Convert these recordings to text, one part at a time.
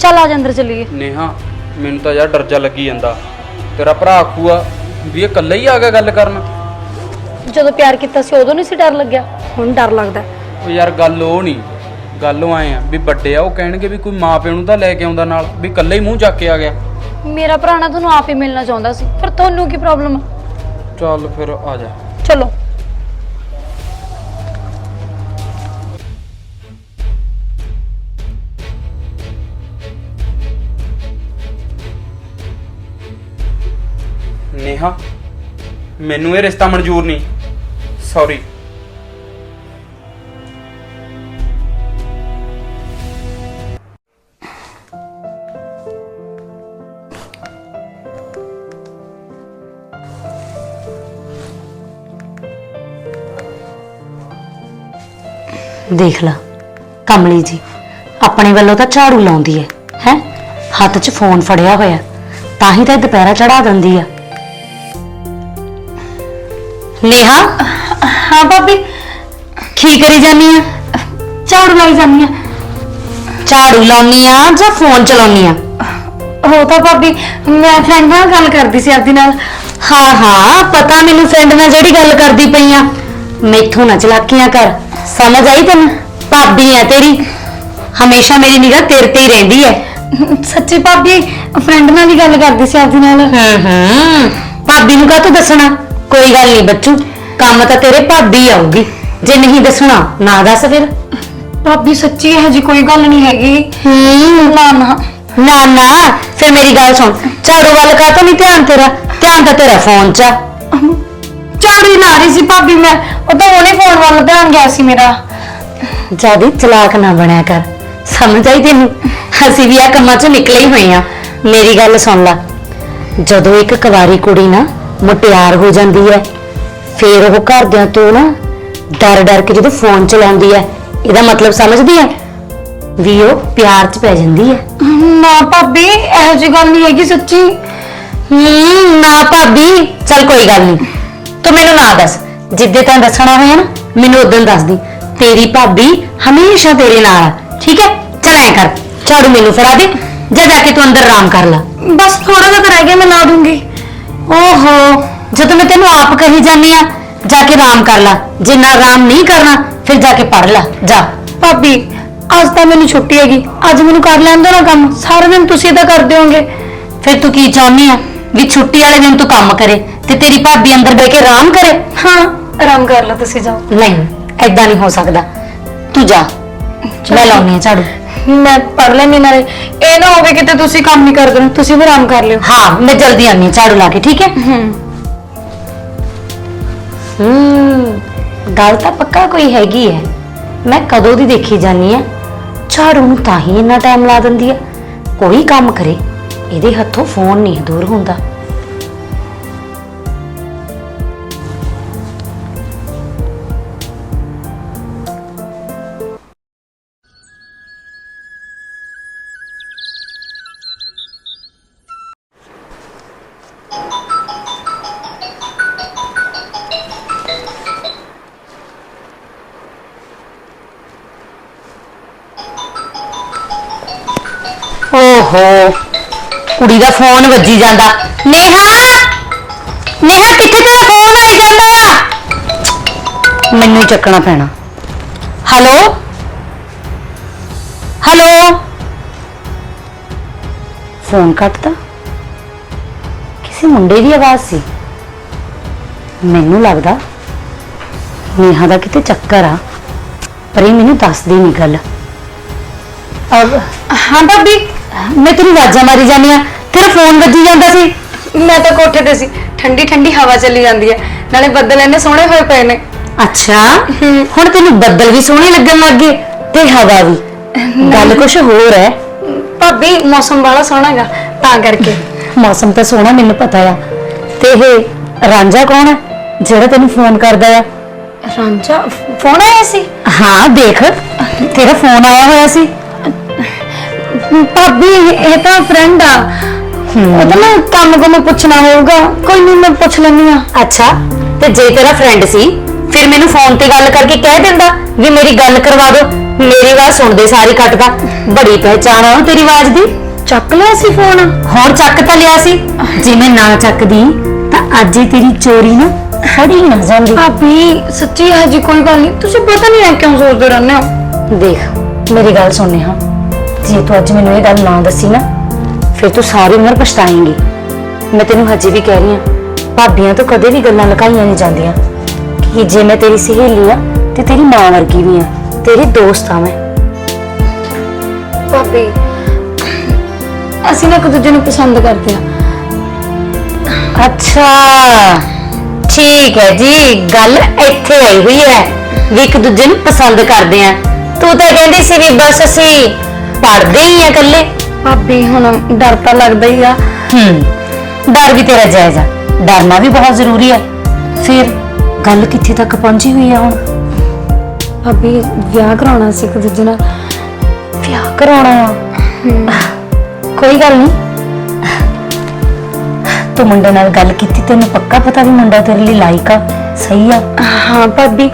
ਚੱਲ ਆ ਜਾ ਅੰਦਰ ਚੱਲੀਏ। ਨੇਹਾ ਮੈਨੂੰ ਤਾਂ ਯਾਰ ਡਰ ਜਾ ਲੱਗੀ ਜਾਂਦਾ। ਤੇਰਾ ਭਰਾ ਆਖੂਆ ਵੀ ਇਹ ਇਕੱਲਾ ਹੀ ਆ ਗਿਆ ਗੱਲ ਕਰਨ। ਜਦੋਂ ਪਿਆਰ ਕੀਤਾ ਸੀ ਉਦੋਂ ਨਹੀਂ ਸੀ ਡਰ ਲੱਗਿਆ। ਹੁਣ ਡਰ ਲੱਗਦਾ। ਉਹ ਯਾਰ ਗੱਲ ਉਹ ਨਹੀਂ ਗੱਲ ਉਹ ਆਏ ਆ ਵੀ ਵੱਡੇ ਆ ਉਹ ਕਹਿਣਗੇ ਵੀ ਕੋਈ ਮਾਂ ਪਿਓ ਨੂੰ ਤਾਂ ਲੈ ਕੇ ਆਉਂਦਾ ਨਾਲ ਵੀ ਇਕੱਲਾ ਹੀ ਮੂੰਹ ਚੱਕ ਕੇ ਆ ਗਿਆ। ਮੇਰਾ ਭਰਾ ਨਾ ਤੁਹਾਨੂੰ ਆਪ ਹੀ ਮਿਲਣਾ ਚਾਹੁੰਦਾ ਸੀ। ਪਰ ਤੁਹਾਨੂੰ ਕੀ ਪ੍ਰੋਬਲਮ ਆ? ਚੱਲ ਫਿਰ ਆ ਜਾ। ਨੇਹਾ ਮੈਨੂੰ ਇਹ ਰਿਸ਼ਤਾ ਮਨਜ਼ੂਰ ਨਹੀਂ। ਸੌਰੀ ਦੇਖ ਲਾ, ਕਮਲੀ ਜੀ, ਆਪਣੇ ਵੱਲੋਂ ਤਾਂ ਝਾੜੂ ਲਾਉਂਦੀ ਹੈ ਹੈ? ਹੱਥ 'ਚ ਫੋਨ ਫੜਿਆ ਹੋਇਆ, ਤਾਂ ਹੀ ਤਾਂ ਇਹ ਦੁਪਹਿਰਾ ਚੜਾ ਦਿੰਦੀ ਆ। ਨੇਹਾ? ਹਾਂ ਭਾਬੀ। ਕੀ ਕਰੀ ਜਾਨੀ ਆ? ਝਾੜੂ ਲਾਈ ਜਾਂਦੀ ਆ। ਝਾੜੂ ਲਾਉਣੀ ਆ ਜਾਂ ਫੋਨ ਚਲਾਉਣੀ ਆ? ਉਹ ਤਾਂ ਭਾਬੀ ਮੈਂ ਫਰੈਂਡ ਨਾਲ ਗੱਲ ਕਰਦੀ ਸੀ ਆਪਦੀ ਨਾਲ। ਹਾਂ ਹਾਂ ਪਤਾ ਮੈਨੂੰ ਫਰੈਂਡ ਨਾਲ ਜਿਹੜੀ ਗੱਲ ਕਰਦੀ ਪਈ ਆ। ਮੈਥੋਂ ਨਾ ਚਲਾਕੀਆਂ ਕਰ। ਸਮਝ ਆਈ ਤੈਨੂੰ? ਭਾਬੀ ਆ ਤੇਰੀ। ਹਮੇਸ਼ਾ ਮੇਰੀ ਨਿਗਾਹ ਤੇਰੇ ਤੇ ਹੀ ਰਹਿੰਦੀ ਹੈ ਸੱਚੀ ਭਾਬੀ ਫਰੈਂਡ ਨਾਲ ਹੀ ਗੱਲ ਕਰਦੀ ਸੀ ਆਪਦੀ ਨਾਲ। ਹੂੰ ਹੂੰ। ਭਾਬੀ ਨੂੰ ਕਾਹਤੋਂ ਦੱਸਣਾ? ਕੋਈ ਗੱਲ ਨਹੀਂ ਬੱਚੂ ਕੰਮ ਤਾਂ ਤੇਰੇ ਭਾਬੀ ਆਊਗੀ। ਜੇ ਨਹੀਂ ਦੱਸਣਾ ਨਾ ਦੱਸ ਫਿਰ। ਭਾਬੀ ਸੱਚੀ ਇਹ ਜੀ ਕੋਈ ਗੱਲ ਨਹੀਂ ਹੈਗੀ। ਹੂੰ। ਨਾ ਨਾ। ਨਾ ਨਾ ਫਿਰ ਮੇਰੀ ਗੱਲ ਸੁਣ। ਝਾੜੂ ਵੱਲ ਕਾਹਤੋਂ ਨਹੀਂ ਧਿਆਨ ਤੇਰਾ? ਧਿਆਨ ਤਾਂ ਤੇਰਾ ਫੋਨ 'ਚ ਆ। ਝਾੜੂ ਲਾ ਰਹੀ ਸੀ ਭਾਬੀ ਮੈਂ। ਉਹ ਤਾਂ ਉਹਨੇ ਫੋਨ ਵੱਲ ਧਿਆਨ ਗਿਆ ਸੀ ਮੇਰਾ। ਜਿਆਦੀ ਚਲਾਕ ਨਾ ਬਣਿਆ ਕਰ। ਸਮਝ ਆਈ ਤੈਨੂੰ? ਅਸੀਂ ਵੀ ਆ ਕੰਮਾਂ 'ਚੋਂ ਨਿਕਲੇ ਹੀ ਹੋਏ ਆ। ਮੇਰੀ ਗੱਲ ਸੁਣ ਲੈ। ਜਦੋਂ ਇੱਕ ਕੁਵਾਰੀ ਕੁੜੀ ਨਾ ਮੁਟਿਆਰ ਹੋ ਜਾਂਦੀ ਹੈ। ਫੇਰ ਉਹ ਘਰਦਿਆਂ ਤੋਂ ਨਾ ਡਰ ਡਰ ਕੇ ਜਦੋਂ ਫੋਨ ਚਲਾਉਂਦੀ ਹੈ ਇਹਦਾ ਮਤਲਬ ਸਮਝਦੀ ਹੈ ਵੀ ਉਹ ਪਿਆਰ 'ਚ ਪੈ ਜਾਂਦੀ ਹੈ। ਨਾ ਭਾਬੀ ਇਹੋ ਜੀ ਗੱਲ ਨਹੀਂ ਹੈਗੀ ਸੱਚੀ। ਹੂੰ ਨਾ ਭਾਬੀ ਚੱਲ ਕੋਈ ਗੱਲ ਨਹੀਂ। ਤੂੰ ਮੈਨੂੰ ਨਾ ਦੱਸ ਜਿੱਦੇ ਤੈਨੂੰ ਦੱਸਣਾ ਹੋਇਆ ਨਾ ਮੈਨੂੰ ਉਦੋਂ ਦੱਸ ਦੀ। ਤੇਰੀ ਭਾਬੀ ਹਮੇਸ਼ਾ ਤੇਰੇ ਨਾਲ ਆ ਠੀਕ ਹੈ? ਚੱਲ ਐ ਕਰ ਝਾੜੂ ਮੈਨੂੰ ਫੜਾ ਦੇ ਜਾ ਜਾ ਕੇ ਤੂੰ ਅੰਦਰ ਆਰਾਮ ਕਰ ਲੈ। ਬਸ ਥੋੜਾ ਜਿਹਾ ਤਾਂ ਰਹਿ ਗਿਆ ਮੈਂ ਲਾ ਦੂੰਗੀ। ਓਹੋ ਜਦੋਂ ਮੈਂ ਤੈਨੂੰ ਆਪ ਕਹੀ ਜਾਂਦੀ ਆ ਜਾ ਕੇ ਆਰਾਮ ਕਰ ਲੈ। ਜਿੰਨਾ ਆਰਾਮ ਨਹੀਂ ਕਰਨਾ ਫਿਰ ਜਾ ਕੇ ਪੜ ਲੈ। ਜਾ। ਭਾਬੀ ਅੱਜ ਤਾਂ ਮੈਨੂੰ ਛੁੱਟੀ ਹੈਗੀ। ਅੱਜ ਮੈਨੂੰ ਕਰ ਲੈਣ ਦਿਓ ਨਾ ਕੰਮ। ਸਾਰਾ ਦਿਨ ਤੁਸੀਂ ਤਾਂ ਕਰਦੇ ਹੋਗੇ ਫਿਰ ਤੂੰ ਕੀ ਚਾਹੁੰਦੀ ਆ? ਵੀ ਛੁੱਟੀ ਵਾਲੇ ਦਿਨ ਤੂੰ ਕੰਮ ਕਰੇ ਤੇ ਤੇਰੀ ਭਾਬੀ ਅੰਦਰ ਬਹਿ ਕੇ ਆਰਾਮ ਕਰੇ? ਹਾਂ ਆਰਾਮ ਕਰ ਲਓ ਤੁਸੀਂ ਜਾਓ। ਨਹੀਂ ਐਦਾਂ ਨਹੀਂ ਹੋ ਸਕਦਾ। ਤੂੰ ਜਾ। ਮੈਂ ਲਾਉਣੀ ਆ ਝਾੜੂ। ਮੈਂ ਪੜ ਲੈਣੀ ਨਾਲੇ। ਇਹ ਨਾ ਹੋਵੇ ਕਿਤੇ ਤੁਸੀਂ ਕੰਮ ਨਹੀਂ ਕਰਦੇ ਤੁਸੀਂ ਵੀ ਆਰਾਮ ਕਰ ਲਿਓ। ਹਾਂ ਮੈਂ ਜਲਦੀ ਆਨੀ ਹਾਂ ਝਾੜੂ ਲਾ ਕੇ ਠੀਕ ਹੈ? ਹੂੰ। ਗੱਲ ਤਾਂ ਪੱਕਾ ਕੋਈ ਹੈਗੀ ਹੈ। ਮੈਂ ਕਦੋਂ ਦੀ ਦੇਖੀ ਜਾਨੀ ਆ ਝਾੜੂ ਨੂੰ ਤਾਂ ਹੀ ਇੰਨਾ ਟਾਈਮ ਲਾ ਦਿੰਦੀ ਹੈ। ਕੋਈ ਕੰਮ ਕਰੇ ਇਹਦੇ ਹੱਥੋਂ ਫੋਨ ਨਹੀਂ ਦੂਰ ਹੁੰਦਾ। ਓਹੋ, ਕੁੜੀ ਦਾ ਫੋਨ ਵੱਜੀ ਜਾਂਦਾ। ਨੇਹਾ ਨੇਹਾ, ਕਿੱਥੇ ਤੇਰਾ ਫੋਨ ਆਈ ਜਾਂਦਾ? ਮੈਨੂੰ ਹੀ ਚੱਕਣਾ ਪੈਣਾ। ਹੈਲੋ? ਹੈਲੋ? ਫੋਨ ਕੱਟਦਾ। ਕਿਸੇ ਮੁੰਡੇ ਦੀ ਆਵਾਜ਼ ਸੀ। ਮੈਨੂੰ ਲੱਗਦਾ ਨੇਹਾ ਦਾ ਕਿਤੇ ਚੱਕਰ ਆ, ਪਰ ਇਹ ਮੈਨੂੰ ਦੱਸਦੀ ਨਹੀਂ ਗੱਲ। ਅਬ ਹਾਂ ਭਾਬੀ। ਮੈਂ ਤੇਰੀ ਆਵਾਜ਼ਾਂ ਮਾਰੀ ਜਾਂਦੀ ਆ ਤੇਰਾ ਫੋਨ ਵੱਜੀ ਜਾਂਦਾ ਸੀ। ਮੈਂ ਤਾਂ ਕੋਠੇ ਤੇ ਸੀ। ਠੰਡੀ ਠੰਡੀ ਹਵਾ ਚੱਲੀ ਜਾਂਦੀ ਹੈ। ਨਾਲੇ ਬੱਦਲ ਇੰਨੇ ਸੋਹਣੇ ਹੋਏ ਪਏ ਨੇ। ਅੱਛਾ। ਹੁਣ ਤੈਨੂੰ ਬੱਦਲ ਵੀ ਸੋਹਣੇ ਲੱਗਣ ਲੱਗ ਗਏ ਤੇ ਹਵਾ ਵੀ। ਗੱਲ ਕੁਛ ਹੋਰ ਹੈ। ਭਾਬੀ ਮੌਸਮ ਬੜਾ ਸੋਹਣਾ ਹੈਗਾ ਤਾਂ ਕਰਕੇ। ਮੌਸਮ ਤਾਂ ਸੋਹਣਾ ਮੈਨੂੰ ਪਤਾ ਆ। ਤੇ ਇਹ ਰਾਂਝਾ ਕੌਣ ਹੈ? ਜਿਹੜਾ ਤੈਨੂੰ ਫੋਨ ਕਰਦਾ ਆ? ਰਾਂਝਾ ਫੋਨ ਆਇਆ ਸੀ? ਹਾਂ ਦੇਖ। ਤੇਰਾ ਫੋਨ ਆਇਆ ਹੋਇਆ ਸੀ। ਭਾਬੀ ਇਹ ਤਾਂ ਫਰੈਂਡ ਆ। ਉਹ ਤਾਂ ਮੈਂ ਕੰਮ ਕੋ ਮੈਂ ਪੁੱਛਣਾ ਹੋਊਗਾ। ਕੋਈ ਨਹੀਂ ਮੈਂ ਪੁੱਛ ਲੈਣੀ ਆ ਅੱਛਾ ਤੇ ਜੇ ਤੇਰਾ ਫਰੈਂਡ ਸੀ ਫਿਰ ਮੈਨੂੰ ਫੋਨ ਤੇ ਗੱਲ ਕਰਕੇ ਕਹਿ ਦਿੰਦਾ ਵੀ ਮੇਰੀ ਗੱਲ ਕਰਵਾ ਦਿਓ ਮੇਰੀ ਆਵਾਜ਼ ਸੁਣਦੇ ਸਾਰੀ ਕੱਟਦਾ ਬੜੀ ਪਹਿਚਾਣ ਆ ਤੇਰੀ ਆਵਾਜ਼ ਦੀ। ਚੱਕ ਲਿਆ ਸੀ ਫੋਨ ਹੁਣ ਚੱਕ ਤਾਂ ਲਿਆ ਸੀ। ਜੇ ਮੈਂ ਨਾ ਚੱਕਦੀ ਤਾਂ ਅੱਜ ਹੀ ਤੇਰੀ ਚੋਰੀ ਨਾ ਫੜੀ ਨਾ ਜਾਂਦੀ। ਭਾਬੀ ਸੱਚੀ ਹੈ ਜੀ ਕੋਈ ਗੱਲ ਨਹੀਂ ਤੁਸੀਂ ਪਤਾ ਨਹੀਂ ਹੈ ਕਿਉਂ ਸੋਚਦੇ ਰਹਿੰਦੇ ਹੋ? ਦੇਖ ਮੇਰੀ ਗੱਲ ਸੁਣ ਹਾਂ ਜੇ ਤੂੰ ਅੱਜ ਮੈਨੂੰ ਇਹ ਗੱਲ ਨਾ ਦੱਸੀ ਨਾ ਫਿਰ ਤੂੰ ਸਾਰੀ ਉਮਰ ਪਛਤਾਏਂਗੀ। ਮੈਂ ਤੈਨੂੰ ਹਜੇ ਵੀ ਕਹਿ ਰਹੀ ਹਾਂ ਭਾਬੀਆਂ ਤੋਂ ਕਦੇ ਵੀ ਗੱਲਾਂ ਲੁਕਾਈਆਂ ਨਹੀਂ ਜਾਂਦੀਆਂ। ਕਿ ਜੇ ਮੈਂ ਤੇਰੀ ਸਹੇਲੀ ਆ ਤੇ ਤੇਰੀ ਮਾਂ ਵਰਗੀ ਵੀ ਆ ਤੇਰੀ ਦੋਸਤ ਆ ਮੈਂ। ਭਾਬੀ ਅਸੀਂ ਨਾ ਇੱਕ ਦੂਜੇ ਨੂੰ ਪਸੰਦ ਕਰਦੇ ਆ ਅੱਛਾ ਠੀਕ ਹੈ ਜੀ ਗੱਲ ਇੱਥੇ ਆਈ ਹੋਈ ਹੈ ਵੀ ਇੱਕ ਦੂਜੇ ਨੂੰ ਪਸੰਦ ਕਰਦੇ ਆ ਤੂੰ ਤਾਂ ਕਹਿੰਦੀ ਸੀ ਵੀ ਬਸ ਅਸੀਂ ਪੜਦੇ ਹੀ ਆ ਇਕੱਲੇ। ਭਾਬੀ ਹੁਣ ਡਰ ਤਾਂ ਲੱਗਦਾ ਹੀ ਆ। ਹੂੰ। ਡਰ ਵੀ ਤੇਰਾ ਜਾਇਜ਼ ਆ। ਡਰਨਾ ਵੀ ਬਹੁਤ ਜ਼ਰੂਰੀ ਹੈ ਫਿਰ ਗੱਲ ਕਿੱਥੇ ਤੱਕ ਪਹੁੰਚੀ ਹੋਈ ਹੈ ਹੁਣ? ਭਾਬੀ ਵਿਆਹ ਕਰਾਉਣਾ ਸੀ ਇੱਕ ਦੂਜੇ ਨਾਲ। ਵਿਆਹ ਕਰਾਉਣਾ ਆ? ਕੋਈ ਗੱਲ ਨਹੀਂ ਤੂੰ ਮੁੰਡੇ ਨਾਲ ਗੱਲ ਕੀਤੀ ਤੈਨੂੰ ਪੱਕਾ ਪਤਾ ਵੀ ਮੁੰਡਾ ਤੇਰੇ ਲਈ ਲਾਇਕ ਆ ਸਹੀ ਆ? ਹਾਂ ਭਾਬੀ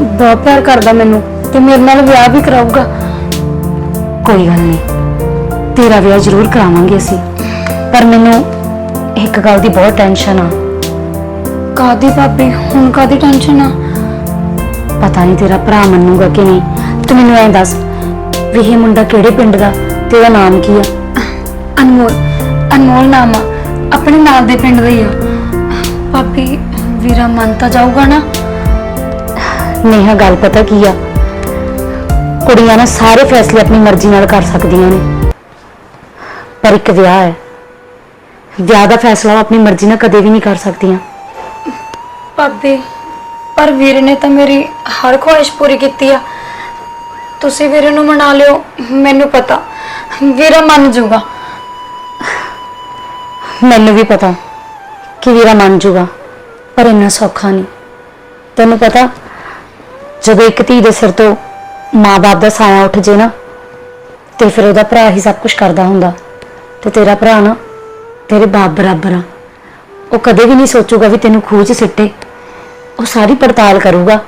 ਬਹੁਤ ਪਿਆਰ ਕਰਦਾ ਮੈਨੂੰ ਤੇ ਮੇਰੇ ਨਾਲ ਵਿਆਹ ਵੀ ਕਰਾਊਗਾ। ਕੋਈ ਗੱਲ ਨਹੀਂ। ਤੇਰਾ ਵਿਆਹ ਜ਼ਰੂਰ ਕਰਾਵਾਂਗੇ ਅਸੀਂ। ਪਰ ਮੈਨੂੰ ਇੱਕ ਗੱਲ ਦੀ ਬਹੁਤ ਟੈਨਸ਼ਨ ਆ। ਕਾਦੀ ਭਾਬੀ? ਹੁਣ ਕਾਦੀ ਟੈਨਸ਼ਨ ਆ? ਪਤਾ ਨਹੀਂ ਤੇਰਾ ਭਰਾ ਮੰਨੂਗਾ ਕਿ ਨਹੀਂ। ਤੂੰ ਮੈਨੂੰ ਐਂ ਦੱਸ ਵੀ ਇਹ ਮੁੰਡਾ ਕਿਹੜੇ ਪਿੰਡ ਦਾ ਤੇਰਾ ਨਾਮ ਕੀ ਆ? ਅਨਮੋਲ। ਅਨਮੋਲ ਨਾਮ ਆ। ਆਪਣੇ ਨਾਲ ਦੇ ਪਿੰਡ ਦਾ ਹੀ ਆ। ਭਾਬੀ ਵੀਰਾ ਮੰਨ ਤਾਂ ਜਾਊਗਾ ਨਾ? ਨੇਹਾ ਗੱਲ ਪਤਾ ਕੀ ਆ? ਕੁੜੀਆਂ ਨਾ ਸਾਰੇ ਫੈਸਲੇ ਆਪਣੀ ਮਰਜ਼ੀ ਨਾਲ ਕਰ ਸਕਦੀਆਂ ਨੇ। ਪਰ ਇੱਕ ਵਿਆਹ ਹੈ। ਵਿਆਹ ਦਾ ਫੈਸਲਾ ਉਹ ਆਪਣੀ ਮਰਜ਼ੀ ਨਾਲ ਕਦੇ ਵੀ ਨਹੀਂ ਕਰ ਸਕਦੀਆਂ। ਭਾਬੀ ਪਰ ਵੀਰ ਨੇ ਤਾਂ ਮੇਰੀ ਹਰ ਖੁਆਇਸ਼ ਪੂਰੀ ਕੀਤੀ ਆ। ਤੁਸੀਂ ਵੀਰੇ ਨੂੰ ਮਨਾ ਲਿਓ ਮੈਨੂੰ ਪਤਾ। ਵੀਰਾ ਮੰਨ ਜਾਊਗਾ ਮੈਨੂੰ ਵੀ ਪਤਾ ਕਿ ਵੀਰਾ ਮੰਨ ਜੂਗਾ ਪਰ ਇੰਨਾ ਸੌਖਾ ਨਹੀਂ। ਤੈਨੂੰ ਪਤਾ ਜਦੋਂ ਇੱਕ ਧੀ ਦੇ ਸਿਰ ਤੋਂ ਮਾਂ-ਬਾਪ ਦਾ ਸਾਇਆ ਉੱਠ ਜੇ ਨਾ, ਤੇ ਫਿਰ ਉਹਦਾ ਭਰਾ ਹੀ ਸਭ ਕੁਝ ਕਰਦਾ ਹੁੰਦਾ। ਤੇ ਤੇਰਾ ਭਰਾ ਨਾ, ਤੇਰੇ ਬਾਪ ਬਰਾਬਰ ਆ। ਉਹ ਕਦੇ ਵੀ ਨਹੀਂ ਸੋਚੂਗਾ ਵੀ ਤੈਨੂੰ ਖੂਹ 'ਚ ਸਿੱਟੇ। ਉਹ ਸਾਰੀ ਪੜਤਾਲ ਕਰੂਗਾ।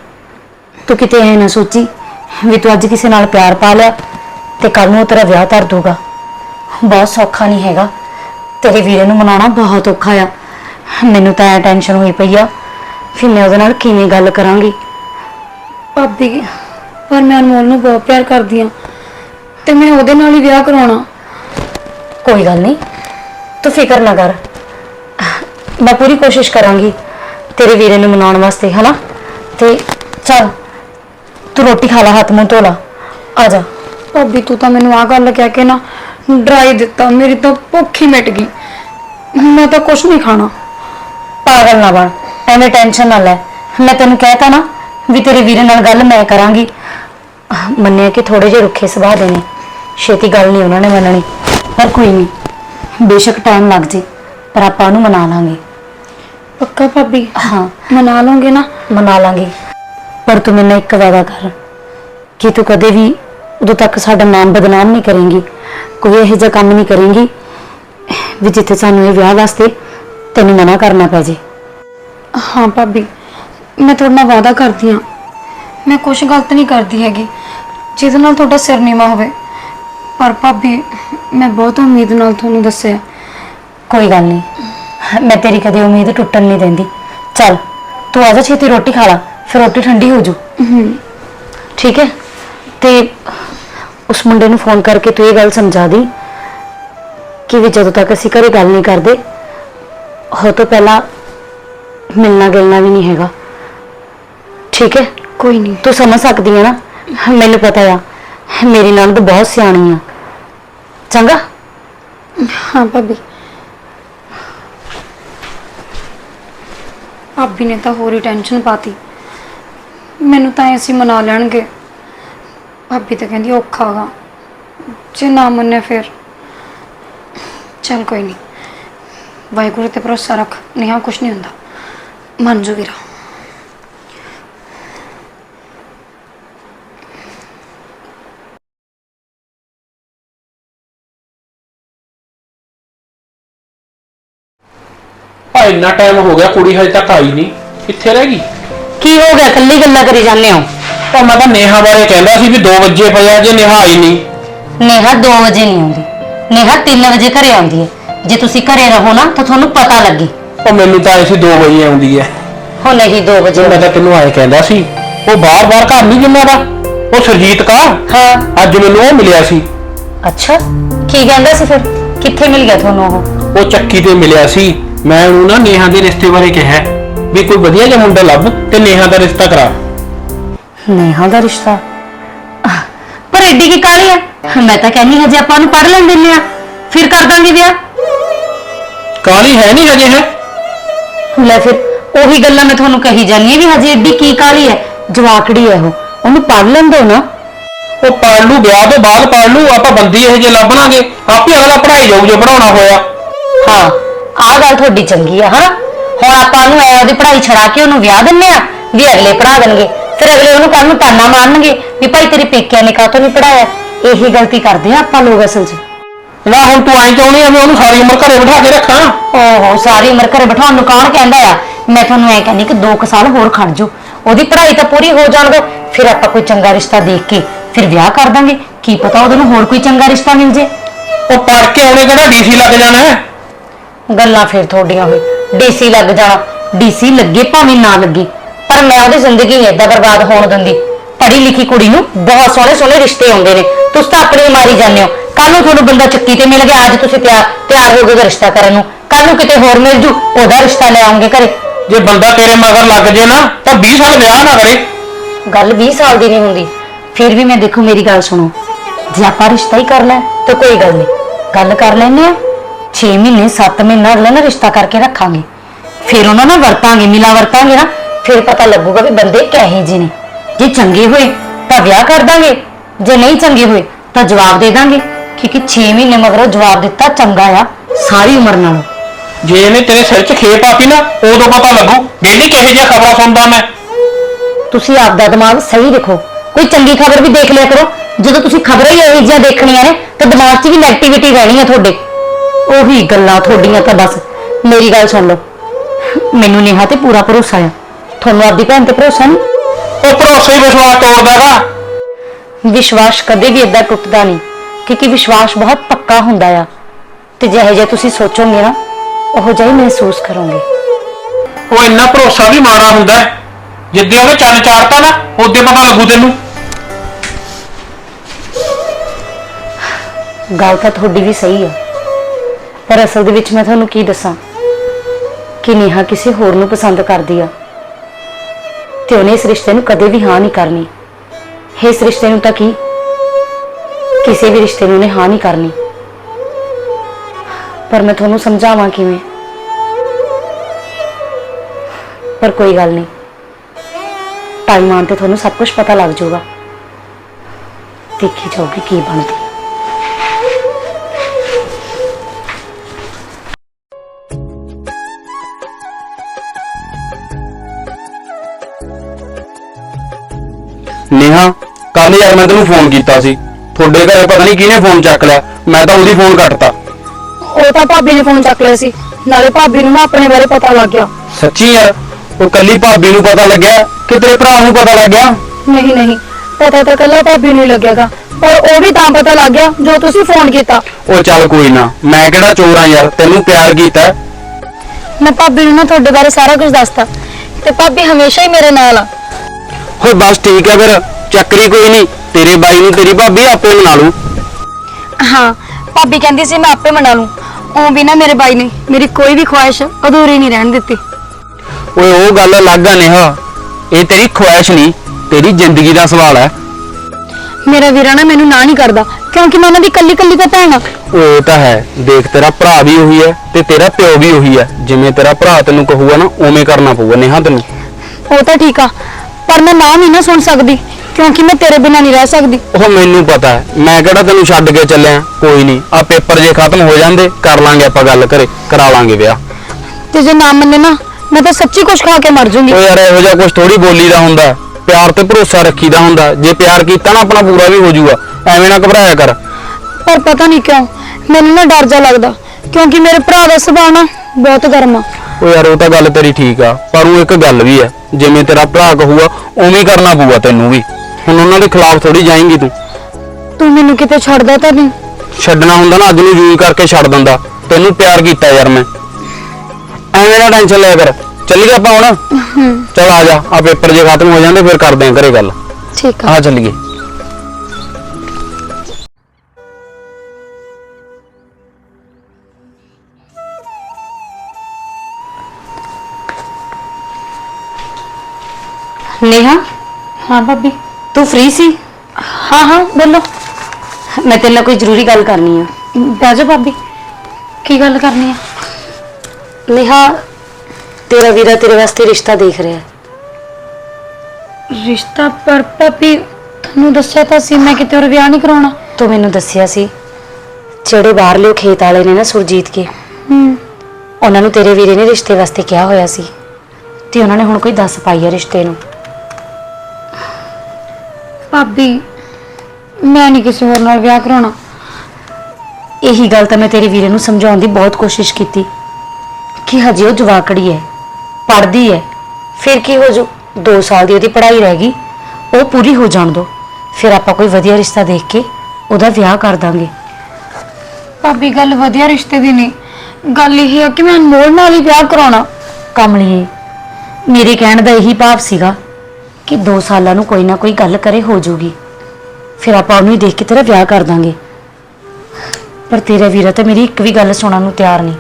ਤੂੰ ਕਿਤੇ ਐ ਨਾ ਸੋਚੀ ਵੀ ਤੂੰ ਅੱਜ ਕਿਸੇ ਨਾਲ ਪਿਆਰ ਪਾ ਲਿਆ, ਤੇ ਕੱਲ ਨੂੰ ਉਹ ਤੇਰਾ ਵਿਆਹ ਕਰ ਦੂਗਾ। ਬਹੁਤ ਸੌਖਾ ਨਹੀਂ ਹੈਗਾ। ਤੇਰੇ ਵੀਰੇ ਨੂੰ ਮਨਾਉਣਾ ਬਹੁਤ ਔਖਾ ਆ। ਮੈਨੂੰ ਤਾਂ ਐ ਟੈਨਸ਼ਨ ਹੋਈ ਪਈ ਆ ਫਿਰ ਮੈਂ ਉਹਦੇ ਨਾਲ ਕਿਵੇਂ ਗੱਲ ਕਰਾਂਗੀ। ਭਾਬੀ ਪਰ ਮੈਂ ਅਨਮੋਲ ਨੂੰ ਬਹੁਤ ਪਿਆਰ ਕਰਦੀ ਆ ਤੇ ਮੈਂ ਉਹਦੇ ਨਾਲ ਹੀ ਵਿਆਹ ਕਰਾਉਣਾ। ਕੋਈ ਗੱਲ ਨਹੀਂ ਤੂੰ ਫਿਕਰ ਨਾ ਕਰ। ਮੈਂ ਪੂਰੀ ਕੋਸ਼ਿਸ਼ ਕਰਾਂਗੀ ਤੇਰੇ ਵੀਰੇ ਨੂੰ ਮਨਾਉਣ ਵਾਸਤੇ ਹਨਾ? ਤੇ ਚੱਲ ਤੂੰ ਰੋਟੀ ਖਾ ਲੈ ਹੱਥ ਮੂੰਹ ਧੋ ਲਾ। ਆ ਜਾ। ਭਾਬੀ ਤੂੰ ਤਾਂ ਮੈਨੂੰ ਆ ਗੱਲ ਕਹਿ ਕੇ ਨਾ ਡਰਾਈ ਦਿੱਤਾ। ਮੇਰੀ ਤਾਂ ਭੁੱਖ ਹੀ ਮਿਟ ਗਈ। ਮੈਂ ਤਾਂ ਕੁਝ ਨਹੀਂ ਖਾਣਾ। ਪਾਗਲ ਨਾ ਬਣ। ਐਵੇਂ ਟੈਨਸ਼ਨ ਨਾ ਲੈ। ਮੈਂ ਤੈਨੂੰ ਕਹਿਤਾ ਨਾ ਵੀ ਤੇਰੇ ਵੀਰੇ ਨਾਲ ਗੱਲ ਮੈਂ ਕਰਾਂਗੀ। ਮੰਨਿਆ ਕਿ ਥੋੜੇ ਜਿਹੇ ਰੁੱਖੇ ਸੁਭਾਅ ਦੇ ਨੇ। ਛੇਤੀ ਗੱਲ ਨਹੀਂ ਉਹਨਾਂ ਨੇ ਮੰਨਣੀ। ਪਰ ਕੋਈ ਨਹੀਂ ਬੇਸ਼ੱਕ ਟਾਈਮ ਲੱਗ ਜੇ ਪਰ ਆਪਾਂ ਉਹਨੂੰ ਮਨਾ ਲਾਂਗੇ। ਪੱਕਾ ਭਾਬੀ? ਹਾਂ। ਮਨਾ ਲਓਗੇ ਨਾ? ਮਨਾ ਲਾਂਗੇ। ਪਰ ਤੂੰ ਮੈਨੂੰ ਇੱਕ ਵਾਅਦਾ ਕਰ। ਕਿ ਤੂੰ ਕਦੇ ਵੀ ਉਦੋਂ ਤੱਕ ਸਾਡਾ ਨਾਮ ਬਦਨਾਮ ਨਹੀਂ ਕਰੇਂਗੀ ਕੋਈ ਇਹੋ ਜਿਹਾ ਕੰਮ ਨਹੀਂ ਕਰੇਂਗੀ ਵੀ ਜਿੱਥੇ ਸਾਨੂੰ ਇਹ ਵਿਆਹ ਵਾਸਤੇ ਤੈਨੂੰ ਮਨਾ ਕਰਨਾ ਪੈ ਜੇ। ਹਾਂ ਭਾਬੀ ਮੈਂ ਤੁਹਾਡੇ ਨਾਲ ਵਾਅਦਾ ਕਰਦੀ ਹਾਂ। ਮੈਂ ਕੁਝ ਗਲਤ ਨਹੀਂ ਕਰਦੀ ਹੈਗੀ ਜਿਹਦੇ ਨਾਲ ਤੁਹਾਡਾ ਸਿਰ ਨੀਵਾ ਹੋਵੇ। ਪਰ ਭਾਬੀ ਮੈਂ ਬਹੁਤ ਉਮੀਦ ਨਾਲ ਤੁਹਾਨੂੰ ਦੱਸਿਆ। ਕੋਈ ਗੱਲ ਨਹੀਂ। ਮੈਂ ਤੇਰੀ ਕਦੇ ਉਮੀਦ ਟੁੱਟਣ ਨਹੀਂ ਦਿੰਦੀ। ਚੱਲ ਤੂੰ ਆ ਜਾ ਛੇਤੀ ਰੋਟੀ ਖਾ ਲਾ ਫਿਰ ਰੋਟੀ ਠੰਡੀ ਹੋ ਜੂ। ਠੀਕ ਹੈ? ਤੇ ਉਸ ਮੁੰਡੇ ਨੂੰ ਫੋਨ ਕਰਕੇ ਤੂੰ ਇਹ ਗੱਲ ਸਮਝਾ ਦੀ ਕਿ ਵੀ ਜਦੋਂ ਤੱਕ ਅਸੀਂ ਘਰੇ ਗੱਲ ਨਹੀਂ ਕਰਦੇ ਉਹ ਤੋਂ ਪਹਿਲਾਂ ਮਿਲਣਾ ਗਿਲਣਾ ਵੀ ਨਹੀਂ ਹੈਗਾ। ਠੀਕ ਹੈ? ਕੋਈ ਨਹੀਂ। ਤੂੰ ਸਮਝ ਸਕਦੀ ਹੈ ਨਾ? ਮੈਨੂੰ ਪਤਾ ਆ। ਮੇਰੀ ਨਣਦ ਬਹੁਤ ਸਿਆਣੀ ਆ। ਚੰਗਾ? ਹਾਂ, ਭਾਬੀ। ਭਾਬੀ ਨੇ ਤਾਂ ਹੋਰ ਹੀ ਟੈਨਸ਼ਨ ਪਾਤੀ। ਮੈਨੂੰ ਤਾਂ ਐਸੀ ਮਨਾ ਲੈਣਗੇ। ਭਾਬੀ ਤਾਂ ਕਹਿੰਦੀ ਔਖਾ ਗਾ। ਜੇ ਨਾ ਮੰਨੇ ਫਿਰ। ਚੱਲ ਕੋਈ ਨਹੀਂ। ਵਾਹਿਗੁਰੂ ਤੇ ਭਰੋਸਾ ਰੱਖ। ਨਿਹਾ ਕੁਛ ਨਹੀਂ ਹੁੰਦਾ। ਮੰਨ ਜੂ ਵੀਰਾ ਆ ਇੰਨਾ ਟਾਈਮ ਹੋ ਗਿਆ ਕੁੜੀ ਹਜੇ ਤੱਕ ਆਈ ਨਹੀਂ। ਕਿੱਥੇ ਰਹਿ ਗਈ? ਕੀ ਹੋ ਗਿਆ? ਕੱਲੀ ਗੱਲਾਂ ਕਰੀ ਜਾਂਦੇ ਹੋ? ਉਹ ਮੈਂ ਤਾਂ ਨੇਹਾ ਬਾਰੇ ਕਹਿੰਦਾ ਸੀ ਵੀ 2 ਵਜੇ ਪਿਆ ਜੇ ਨੇਹਾ ਆਈ ਨਹੀਂ। ਨੇਹਾ 2 ਵਜੇ ਨਹੀਂ ਆਉਂਦੀ। ਨੇਹਾ 3 ਵਜੇ ਘਰੇ ਆਉਂਦੀ ਹੈ। ਜੇ ਤੁਸੀਂ ਘਰੇ ਰਹੋ ਨਾ ਤਾਂ ਤੁਹਾਨੂੰ ਪਤਾ ਲੱਗੇ। ਉਹ ਮੈਨੂੰ ਤਾਂ ਐਸੀ 2 ਵਜੇ ਆਉਂਦੀ ਹੈ। ਹੋ ਨਹੀਂ 2 ਵਜੇ ਮੈਂ ਤਾਂ ਤੈਨੂੰ ਆਏ ਕਹਿੰਦਾ ਸੀ ਉਹ ਬਾਰ-ਬਾਰ ਘਰ ਨਹੀਂ ਜਿੰਨਾ ਦਾ ਉਹ ਸਰਜੀਤ ਕਾ? ਹਾਂ। ਅੱਜ ਮੈਨੂੰ ਉਹ ਮਿਲਿਆ ਸੀ। ਅੱਛਾ ਕੀ ਕਹਿੰਦਾ ਸੀ ਫਿਰ? ਕਿੱਥੇ ਮਿਲ ਗਿਆ ਤੁਹਾਨੂੰ ਉਹ? ਉਹ ਚੱਕੀ ਤੇ ਮਿਲਿਆ ਸੀ। ਮੈਂ ਉਹਨੂੰ ਨਾ ਨੇਹਾ ਦੇ ਰਿਸ਼ਤੇ ਬਾਰੇ ਕਿਹਾ ਵੀ ਕੋਈ ਵਧੀਆ ਜਿਹਾ ਮੁੰਡਾ ਲੱਭ ਤੇ ਨੇਹਾ ਦਾ ਰਿਸ਼ਤਾ ਕਰਾ। ਨੇਹਾ ਦਾ ਰਿਸ਼ਤਾ? ਆਹ, ਪਰ ਐਡੀ ਕੀ ਕਾਲੀ ਹੈ ਮੈਂ ਤਾਂ ਕਹਿੰਨੀ ਹਜੇ ਆਪਾਂ ਨੂੰ ਪੜ ਲੈਣ ਦਿੰਨੇ ਆ ਫਿਰ ਕਰ ਦਾਂਗੇ ਵਿਆਹ। ਕਾਲੀ ਹੈ ਨਹੀਂ ਹਜੇ ਹੈ? ਲੈ ਫਿਰ ਉਹੀ ਗੱਲਾਂ ਮੈਂ ਤੁਹਾਨੂੰ ਕਹੀ ਜਾਂਦੀ ਹਾਂ ਵੀ ਹਜੇ ਐਡੀ ਕੀ ਕਾਲੀ ਹੈ? ਜਵਾਕੜੀ ਹੈ ਉਹ। ਉਹਨੂੰ ਪੜ ਲੈਣ ਦਿਓ ਨਾ। ਉਹ ਪੜ ਲੂ ਵਿਆਹ ਤੋਂ ਬਾਅਦ ਪੜ ਲੂ ਆਪਾਂ ਬੰਦੀ ਇਹ ਜੇ ਲੱਭਣਾਗੇ ਆਪੇ ਅਗਲਾ ਪੜਾਈ ਜਾਊ ਜੇ ਪੜਾਉਣਾ ਹੋਇਆ। ਹਾਂ। ਆਹ ਗੱਲ ਤੁਹਾਡੀ ਚੰਗੀ ਆ ਹਾਂ ਹੁਣ ਆਪਾਂ ਨੂੰ ਐ ਉਹਦੀ ਪੜ੍ਹਾਈ ਛੜਾ ਕੇ ਉਹਨੂੰ ਵਿਆਹ ਦਿੰਨੇ ਆ ਵੀ ਅਗਲੇ ਪੜਾ ਦੇਣਗੇ। ਫਿਰ ਅਗਲੇ ਉਹਨੂੰ ਕੱਲ ਨੂੰ ਤਾਨਾ ਮਾਰਨਗੇ ਵੀ ਭਾਈ ਤੇਰੇ ਪੇਕਿਆਂ ਨੇ ਕਾਹਤੋਂ ਨਹੀਂ ਪੜਾਇਆ ਇਹੀ ਗਲਤੀ ਕਰਦੇ ਆ ਆਪਾਂ ਲੋਕ ਅਸਲ 'ਚ। ਨਾ ਹੁਣ ਤੂੰ ਐਂ ਚਾਹੁੰਦੀ ਆ ਵੀ ਉਹਨੂੰ ਸਾਰੀ ਉਮਰ ਘਰੇ ਬਿਠਾ ਕੇ ਰੱਖਾਂ? ਓਹੋ ਸਾਰੀ ਉਮਰ ਘਰੇ ਬਿਠਾਉਣ ਨੂੰ ਕੌਣ ਕਹਿੰਦਾ ਆ? ਮੈਂ ਤੁਹਾਨੂੰ ਐ ਕਹਿੰਦੀ ਕਿ 2 ਸਾਲ ਹੋਰ ਖੜ ਜਾਓ। ਉਹਦੀ ਪੜ੍ਹਾਈ ਤਾਂ ਪੂਰੀ ਹੋ ਜਾਣ ਦਿਓ ਫਿਰ ਆਪਾਂ ਕੋਈ ਚੰਗਾ ਰਿਸ਼ਤਾ ਦੇਖ ਕੇ ਫਿਰ ਵਿਆਹ ਕਰ ਦਾਂਗੇ। ਕੀ ਪਤਾ ਉਹਦੇ ਨੂੰ ਹੋਰ ਕੋਈ ਚੰਗਾ ਰਿਸ਼ਤਾ ਮਿਲ ਜੇ। ਉਹ ਪੜ ਕੇ ਉਹਨੇ ਕਿਹੜਾ ਡੀਸੀ ਲੱਗ ਜਾਣਾ? ਹੈ ਗੱਲਾਂ ਫਿਰ ਤੁਹਾਡੀਆਂ ਹੋਈ। ਡੀਸੀ ਲੱਗ ਜਾਣਾ। ਡੀਸੀ ਲੱਗੇ ਭਾਵੇਂ ਨਾ ਲੱਗੇ। ਪਰ ਮੈਂ ਉਹਦੀ ਜ਼ਿੰਦਗੀ ਨਹੀਂ ਏਦਾਂ ਬਰਬਾਦ ਹੋਣ ਦਿੰਦੀ। ਪੜ੍ਹੀ ਲਿਖੀ ਕੁੜੀ ਨੂੰ ਬਹੁਤ ਸੋਹਣੇ ਸੋਹਣੇ ਰਿਸ਼ਤੇ ਆਉਂਦੇ ਨੇ। ਤੁਸੀਂ ਤਾਂ ਆਪਣੀ ਮਾਰੀ ਜਾਂਦੇ ਹੋ। ਕੱਲ ਨੂੰ ਤੁਹਾਨੂੰ ਬੰਦਾ ਚੱਕੀ ਤੇ ਮਿਲ ਗਿਆ। ਅੱਜ ਤੁਸੀਂ ਤਿਆਰ ਤਿਆਰ ਹੋ ਗਏ ਉਹਦਾ ਰਿਸ਼ਤਾ ਕਰਨ ਨੂੰ। ਕੱਲ ਨੂੰ ਕਿਤੇ ਹੋਰ ਮਿਲ ਜੂ ਉਹਦਾ ਰਿਸ਼ਤਾ ਲੈ ਆਉਂਗੇ ਘਰੇ। ਜੇ ਬੰਦਾ ਤੇਰੇ ਮਗਰ ਲੱਗ ਜੇ ਨਾ ਤਾਂ 20 ਸਾਲ ਵਿਆਹ ਨਾ ਕਰੇ। ਗੱਲ 20 ਸਾਲ ਦੀ ਨਹੀਂ ਹੁੰਦੀ। ਫਿਰ ਵੀ ਮੈਂ ਦੇਖੋ ਮੇਰੀ ਗੱਲ ਸੁਣੋ। ਜੇ ਆਪਾਂ ਰਿਸ਼ਤਾ ਹੀ ਕਰਨਾ ਹੈ, ਤਾਂ ਕੋਈ ਗੱਲ ਨਹੀਂ। ਗੱਲ ਕਰ ਲੈਨੇ ਆ 6 ਮਹੀਨੇ 7 ਮਹੀਨੇ ਅਗਲੇ ਨਾਲ ਰਿਸ਼ਤਾ ਕਰਕੇ ਰੱਖਾਂਗੇ। ਫਿਰ ਉਹਨਾਂ ਨਾਲ ਵਰਤਾਂਗੇ ਮਿਲਾ ਵਰਤਾਂਗੇ ਨਾ ਫਿਰ ਪਤਾ ਲੱਗੂਗਾ ਵੀ ਬੰਦੇ ਕਿਹੇ ਜਿਹੇ ਨੇ। ਜੇ ਚੰਗੇ ਹੋਏ ਤਾਂ ਵਿਆਹ ਕਰ ਦਾਂਗੇ ਜੇ ਨਹੀਂ ਚੰਗੇ ਹੋਏ ਤਾਂ ਜਵਾਬ ਦੇ ਦਾਂਗੇ ਕਿਉਂਕਿ 6 ਮਹੀਨੇ ਮਗਰੋਂ ਜਵਾਬ ਦਿੱਤਾ ਚੰਗਾ ਆ ਸਾਰੀ ਉਮਰ ਨਾਲੋਂ। ਜੇ ਇਹਨੇ ਤੇਰੇ ਸਿਰ 'ਚ ਖੇਪ ਆਤੀ ਨਾ ਉਦੋਂ ਪਤਾ ਲੱਗੂ ਵੇਲੀ ਕਿਹੋ ਜਿਹੀਆਂ ਖਬਰਾਂ ਸੁਣਦਾ ਮੈਂ। ਤੁਸੀਂ ਆਪਦਾ ਦਿਮਾਗ ਸਹੀ ਰੱਖੋ। ਕੋਈ ਚੰਗੀ ਖਬਰ ਵੀ ਦੇਖ ਲਿਆ ਕਰੋ। ਜਦੋਂ ਤੁਸੀਂ ਖਬਰਾਂ ਹੀ ਇਹੋ ਜਿਹੀਆਂ ਦੇਖਣੀਆਂ ਨੇ ਤਾਂ ਦਿਮਾਗ 'ਚ ਵੀ ਨੈਗੇਟਿਵਿਟੀ ਰਹਿਣੀ ਹੈ ਤੁਹਾਡੇ। ਉਹੀ ਗੱਲਾਂ ਤੁਹਾਡੀਆਂ ਤਾਂ ਬਸ। ਮੇਰੀ ਗੱਲ ਸੁਣ ਲਓ। ਮੈਨੂੰ ਨੇਹਾ ਤੇ ਪੂਰਾ ਭਰੋਸਾ ਆ। ਤੁਹਾਨੂੰ ਆਪਦੀ ਭੈਣ ਤੇ ਭਰੋਸਾ ਨਹੀਂ? ਉਹ ਭਰੋਸੇ ਹੀ ਵਿਸ਼ਵਾਸ ਤੋੜਦਾਗਾ ਵਿਸ਼ਵਾਸ ਕਦੇ ਵੀ ਇਦਾਂ ਟੁੱਟਦਾ ਨਹੀਂ ਕਿਉਂਕਿ ਵਿਸ਼ਵਾਸ ਬਹੁਤ ਪੱਕਾ ਹੁੰਦਾ ਆ। ਤੇ ਜਿਹੋ ਜਿਹਾ ਤੁਸੀਂ ਸੋਚੋਗੇ ਨਾ ਉਹੋ ਜਿਹਾ ਹੀ ਮਹਿਸੂਸ ਕਰੋਗੇ। ਉਹ ਇੰਨਾ ਭਰੋਸਾ ਵੀ ਮਾੜਾ ਹੁੰਦਾ ਹੈ ਜਿੱਦੇ ਉਹਨੇ ਚੰਨ ਚਾੜਤਾ ਨਾ ਉਹਦੇ ਪਤਾ ਲੱਗੂ ਤੈਨੂੰ। ਗੱਲ ਤਾਂ ਤੁਹਾਡੀ ਵੀ ਸਹੀ ਆ। ਪਰ ਅਸਲ ਦੇ ਵਿੱਚ ਮੈਂ ਤੁਹਾਨੂੰ ਕੀ ਦੱਸਾਂ? ਕਿ ਨੇਹਾ ਕਿਸੇ ਹੋਰ ਨੂੰ ਪਸੰਦ ਕਰਦੀ ਆ। ਤੇ ਉਹਨੇ ਇਸ ਰਿਸ਼ਤੇ ਨੂੰ ਕਦੇ ਵੀ ਹਾਂ ਨਹੀਂ ਕਰਨੀ। ਇਸ ਰਿਸ਼ਤੇ ਨੂੰ ਤਾਂ ਕੀ? ਕਿਸੇ ਵੀ ਰਿਸ਼ਤੇ ਨੂੰ ਉਹਨੇ ਹਾਂ ਨਹੀਂ ਕਰਨੀ। ਪਰ ਮੈਂ ਤੁਹਾਨੂੰ ਸਮਝਾਵਾਂ ਕਿਵੇਂ? ਪਰ ਕੋਈ ਗੱਲ ਨਹੀਂ। ਟਾਈਮ ਆਉਣ ਤੇ ਤੁਹਾਨੂੰ ਸਭ ਕੁਝ ਪਤਾ ਲੱਗ ਜਾਊਗਾ। ਦੇਖੀ ਜਾਓਗੇ ਕੀ ਬਣਦੀ। ਕੱਲ ਯਾਰ ਮੈਂ ਤੈਨੂੰ ਫੋਨ ਕੀਤਾ ਸੀ। ਤੁਹਾਡੇ ਘਰੇ ਪਤਾ ਨਹੀਂ ਕਿਹਨੇ ਫੋਨ ਚੱਕ ਲਿਆ। ਮੈਂ ਤਾਂ ਉਹਦੀ ਫੋਨ ਕੱਟਤਾ। ਉਹ ਤਾਂ ਭਾਬੀ ਨੇ ਫੋਨ ਚੱਕ ਲਿਆ ਸੀ। ਨਾਲੇ ਭਾਬੀ ਨੂੰ ਨਾ ਆਪਣੇ ਬਾਰੇ ਪਤਾ ਲੱਗ ਗਿਆ। ਸੱਚੀ ਯਾਰ ਉਹ ਕੱਲੀ ਭਾਬੀ ਨੂੰ ਪਤਾ ਲੱਗਿਆ ਕਿ ਤੇਰੇ ਭਰਾ ਨੂੰ ਪਤਾ ਲੱਗ ਗਿਆ? ਨਹੀਂ ਨਹੀਂ। ਪਤਾ ਤਾਂ ਕੱਲਾ ਭਾਬੀ ਨੂੰ ਹੀ ਲੱਗਿਆਗਾ। ਪਰ ਉਹ ਵੀ ਤਾਂ ਪਤਾ ਲੱਗ ਗਿਆ ਜੋ ਤੁਸੀਂ ਫੋਨ ਕੀਤਾ। ਉਹ ਚੱਲ ਕੋਈ ਨਾ ਮੈਂ ਕਿਹੜਾ ਚੋਰ ਆ ਯਾਰ ਤੈਨੂੰ ਪਿਆਰ ਕੀਤਾ। ਮੈਂ ਭਾਬੀ ਨੂੰ ਨਾ ਤੁਹਾਡੇ ਬਾਰੇ ਸਾਰਾ ਕੁਝ ਦੱਸਤਾ। ਤੇ ਭਾਬੀ ਹਮੇਸ਼ਾ ਹੀ ਮੇਰੇ ਨਾਲ ਆ। ਹੋਏ ਬਸ ਠੀਕ ਹੈ ਫਿਰ। ਚੱਕਰੀ ਕੋਈ ਨਹੀਂ ਤੇਰੇ ਬਾਈ ਨੂੰ ਤੇਰੀ ਭਾਬੀ ਆਪੇ ਮਨਾ ਲੂ ਹਾਂ ਭਾਬੀ ਕਹਿੰਦੀ ਸੀ ਮੈਂ ਆਪੇ ਮਨਾ ਲੂੰ ਉਹ ਵੀ ਨਾ ਮੇਰੇ ਬਾਈ ਨੇ ਮੇਰੀ ਕੋਈ ਵੀ ਖੁਆਇਸ਼ ਅਧੂਰੀ ਨਹੀਂ ਰਹਿਣ ਦਿੱਤੀ। ਓਏ ਉਹ ਗੱਲ ਅਲੱਗ ਆ ਨੇਹਾ। ਇਹ ਤੇਰੀ ਖੁਆਇਸ਼ ਨਹੀਂ ਤੇਰੀ ਜ਼ਿੰਦਗੀ ਦਾ ਸਵਾਲ ਹੈ। ਮੇਰਾ ਵੀਰਾ ਨਾ ਮੈਨੂੰ ਨਾ ਨਹੀਂ ਕਰਦਾ ਕਿਉਂਕਿ ਮੈਂ ਉਹਨਾਂ ਦੀ ਕੱਲੀ ਕੱਲੀ ਤਾਂ ਭੈਣ ਆ। ਉਹ ਤਾਂ ਹੈ ਦੇਖ ਤੇਰਾ ਭਰਾ ਵੀ ਉਹੀ ਹੈ ਤੇ ਤੇਰਾ ਪਿਓ ਵੀ ਉਹੀ ਹੈ। ਜਿਵੇਂ ਤੇਰਾ ਭਰਾ ਤੈਨੂੰ ਕਹੂਗਾ ਨਾ ਉਵੇਂ ਕਰਨਾ ਪਊਗਾ ਨੇਹਾ ਤੈਨੂੰ। ਉਹ ਤਾਂ ਠੀਕ ਆ ਪਰ ਮੈਂ ਨਾ ਨਹੀਂ ਨਾ ਸੁਣ ਸਕਦੀ। ਕਿਉਂਕਿ ਮੈਂ ਤੇਰੇ ਬਿਨਾਂ ਨਹੀਂ ਰਹਿ ਸਕਦੀ। ਉਹ ਮੈਨੂੰ ਪਤਾ ਹੈ। ਮੈਂ ਕਿਹੜਾ ਤੈਨੂੰ ਛੱਡ ਕੇ ਚੱਲਿਆ? ਕੋਈ ਨਹੀਂ। ਆ ਪੇਪਰ ਜੇ ਖਤਮ ਹੋ ਜਾਂਦੇ ਕਰ ਲਾਂਗੇ ਆਪਾਂ ਗੱਲ ਘਰੇ। ਕਰਾ ਲਾਂਗੇ ਵਿਆਹ। ਤੇ ਜੇ ਨਾ ਮੰਨੇ ਨਾ ਮੈਂ ਤਾਂ ਸੱਚੀ ਕੁਝ ਖਾ ਕੇ ਮਰ ਜੂੰਗੀ। ਓ ਯਾਰ ਇਹੋ ਜਿਹਾ ਕੁਝ ਥੋੜੀ ਬੋਲੀ ਦਾ ਹੁੰਦਾ। ਪਿਆਰ ਤੇ ਭਰੋਸਾ ਰੱਖੀਦਾ ਹੁੰਦਾ ਜੇ ਪਿਆਰ ਕੀਤਾ ਨਾ ਆਪਣਾ ਪੂਰਾ ਵੀ ਹੋ ਜਾਊਗਾ। ਐਵੇਂ ਨਾ ਘਬਰਾਇਆ ਕਰ। ਪਰ ਪਤਾ ਨਹੀਂ ਕਿਉਂ ਮੈਨੂੰ ਨਾ ਡਰ ਜਾ ਲੱਗਦਾ। ਕਿਉਂਕਿ ਮੇਰੇ ਭਰਾ ਦਾ ਸੁਭਾਅ ਨਾ ਬਹੁਤ ਗਰਮ ਆ। ਉਹ ਯਾਰ ਉਹ ਤਾਂ ਗੱਲ ਤੇਰੀ ਠੀਕ ਆ। ਪਰ ਉਹ ਇੱਕ ਗੱਲ ਵੀ ਆ ਜਿਵੇਂ ਤੇਰਾ ਭਰਾ ਕਹੂਗਾ ਉਵੇਂ ਹੀ ਕਰਨਾ ਪਊਗਾ ਤੈਨੂੰ ਵੀ। ਹੁਣ ਉਹਨਾਂ ਦੇ ਖਿਲਾਫ ਥੋੜੀ ਜਾਏਂਗੀ ਤੂੰ। ਤੂੰ ਮੈਨੂੰ ਕਿਤੇ ਛੱਡਦਾ ਤਾਂ ਨਹੀਂ। ਛੱਡਣਾ ਹੁੰਦਾ ਨਾ ਅੱਜ ਨੂੰ ਯੂਜ਼ ਕਰਕੇ ਛੱਡ ਦਿੰਦਾ। ਤੈਨੂੰ ਪਿਆਰ ਕੀਤਾ ਯਾਰ ਮੈਂ। ਐਵੇਂ ਨਾ ਟੈਨਸ਼ਨ ਲਿਆ ਕਰ। ਚੱਲੀਏ ਆਪਾਂ ਹੁਣ? ਚਲ ਆ ਜਾ ਆ ਪੇਪਰ ਜੇ ਖਤਮ ਹੋ ਜਾਂਦੇ ਫਿਰ ਕਰਦੇ ਆਂ ਘਰੇ ਗੱਲ। ਠੀਕ ਆ ਚੱਲੀਏ। ਨੇਹਾ? ਹਾਂ ਭਾਬੀ। ਤੂੰ ਫ੍ਰੀ ਸੀ? ਹਾਂ ਹਾਂ ਬੋਲੋ। ਮੈਂ ਤੇਰੇ ਨਾਲ ਕੋਈ ਜ਼ਰੂਰੀ ਗੱਲ ਕਰਨੀ ਆ। ਬਹਿ ਜਾ ਭਾਬੀ। ਕੀ ਗੱਲ ਕਰਨੀ ਆ? ਨੇਹਾ ਤੇਰਾ ਵੀਰਾ ਤੇਰੇ ਵਾਸਤੇ ਰਿਸ਼ਤਾ ਦੇਖ ਰਿਹਾ ਹੈ। ਰਿਸ਼ਤਾ ਪਰ ਭਾਬੀ ਤੁਹਾਨੂੰ ਦੱਸਿਆ ਤਾਂ ਸੀ ਮੈਂ ਕਿਤੇ ਹੋਰ ਵਿਆਹ ਨਹੀਂ ਕਰਾਉਣਾ। ਤੂੰ ਮੈਨੂੰ ਦੱਸਿਆ ਸੀ ਜਿਹੜੇ ਬਾਹਰਲੇ ਖੇਤ ਵਾਲੇ ਨੇ ਨਾ ਸੁਰਜੀਤ ਕੇ ਹੂੰ। ਉਹਨਾਂ ਨੂੰ ਤੇਰੇ ਵੀਰੇ ਨੇ ਰਿਸ਼ਤੇ ਵਾਸਤੇ ਕਿਹਾ ਹੋਇਆ ਸੀ। ਤੇ ਉਹਨਾਂ ਨੇ ਹੁਣ ਕੋਈ ਦੱਸ ਪਾਈ ਆ ਰਿਸ਼ਤੇ ਨੂੰ। ਭਾਬੀ ਮੈਂ ਨਹੀਂ ਕਿਸੇ ਹੋਰ ਨਾਲ ਵਿਆਹ ਕਰਾਉਣਾ। ਇਹੀ ਗੱਲ ਤਾਂ ਮੈਂ ਤੇਰੇ ਵੀਰੇ ਨੂੰ ਸਮਝਾਉਣ ਦੀ ਬਹੁਤ ਕੋਸ਼ਿਸ਼ ਕੀਤੀ ਕਿ ਹਜੇ ਉਹ ਜਵਾਕੜੀ ਹੈ ਪੜ੍ਹਦੀ ਹੈ ਫਿਰ ਕੀ ਹੋ ਜੂ? 2 ਸਾਲ ਦੀ ਉਹਦੀ ਪੜ੍ਹਾਈ ਰਹਿ ਗਈ ਉਹ ਪੂਰੀ ਹੋ ਜਾਣ ਦੋ ਫਿਰ ਆਪਾਂ ਕੋਈ ਵਧੀਆ ਰਿਸ਼ਤਾ ਦੇਖ ਕੇ ਉਹਦਾ ਵਿਆਹ ਕਰ ਦਾਂਗੇ। ਭਾਬੀ ਗੱਲ ਵਧੀਆ ਰਿਸ਼ਤੇ ਦੀ ਨਹੀਂ। ਗੱਲ ਇਹ ਹੈ ਕਿ ਮੈਂ ਅਨਮੋਲ ਨਾਲ ਹੀ ਵਿਆਹ ਕਰਾਉਣਾ। ਕਮਲੀਏ ਮੇਰੇ ਕਹਿਣ ਦਾ ਇਹੀ ਭਾਵ ਸੀਗਾ ਕਿ 2 ਸਾਲਾਂ ਨੂੰ ਕੋਈ ਨਾ ਕੋਈ ਗੱਲ ਕਰੇ ਹੋ ਜੂਗੀ। ਫਿਰ ਆਪਾਂ ਉਹਨੂੰ ਹੀ ਦੇਖ ਕੇ ਤੇਰਾ ਵਿਆਹ ਕਰ ਦਾਂਗੇ। ਪਰ ਤੇਰਾ ਵੀਰਾ ਤਾਂ ਮੇਰੀ ਇੱਕ ਵੀ ਗੱਲ ਸੁਣਨ ਨੂੰ ਤਿਆਰ ਨਹੀਂ।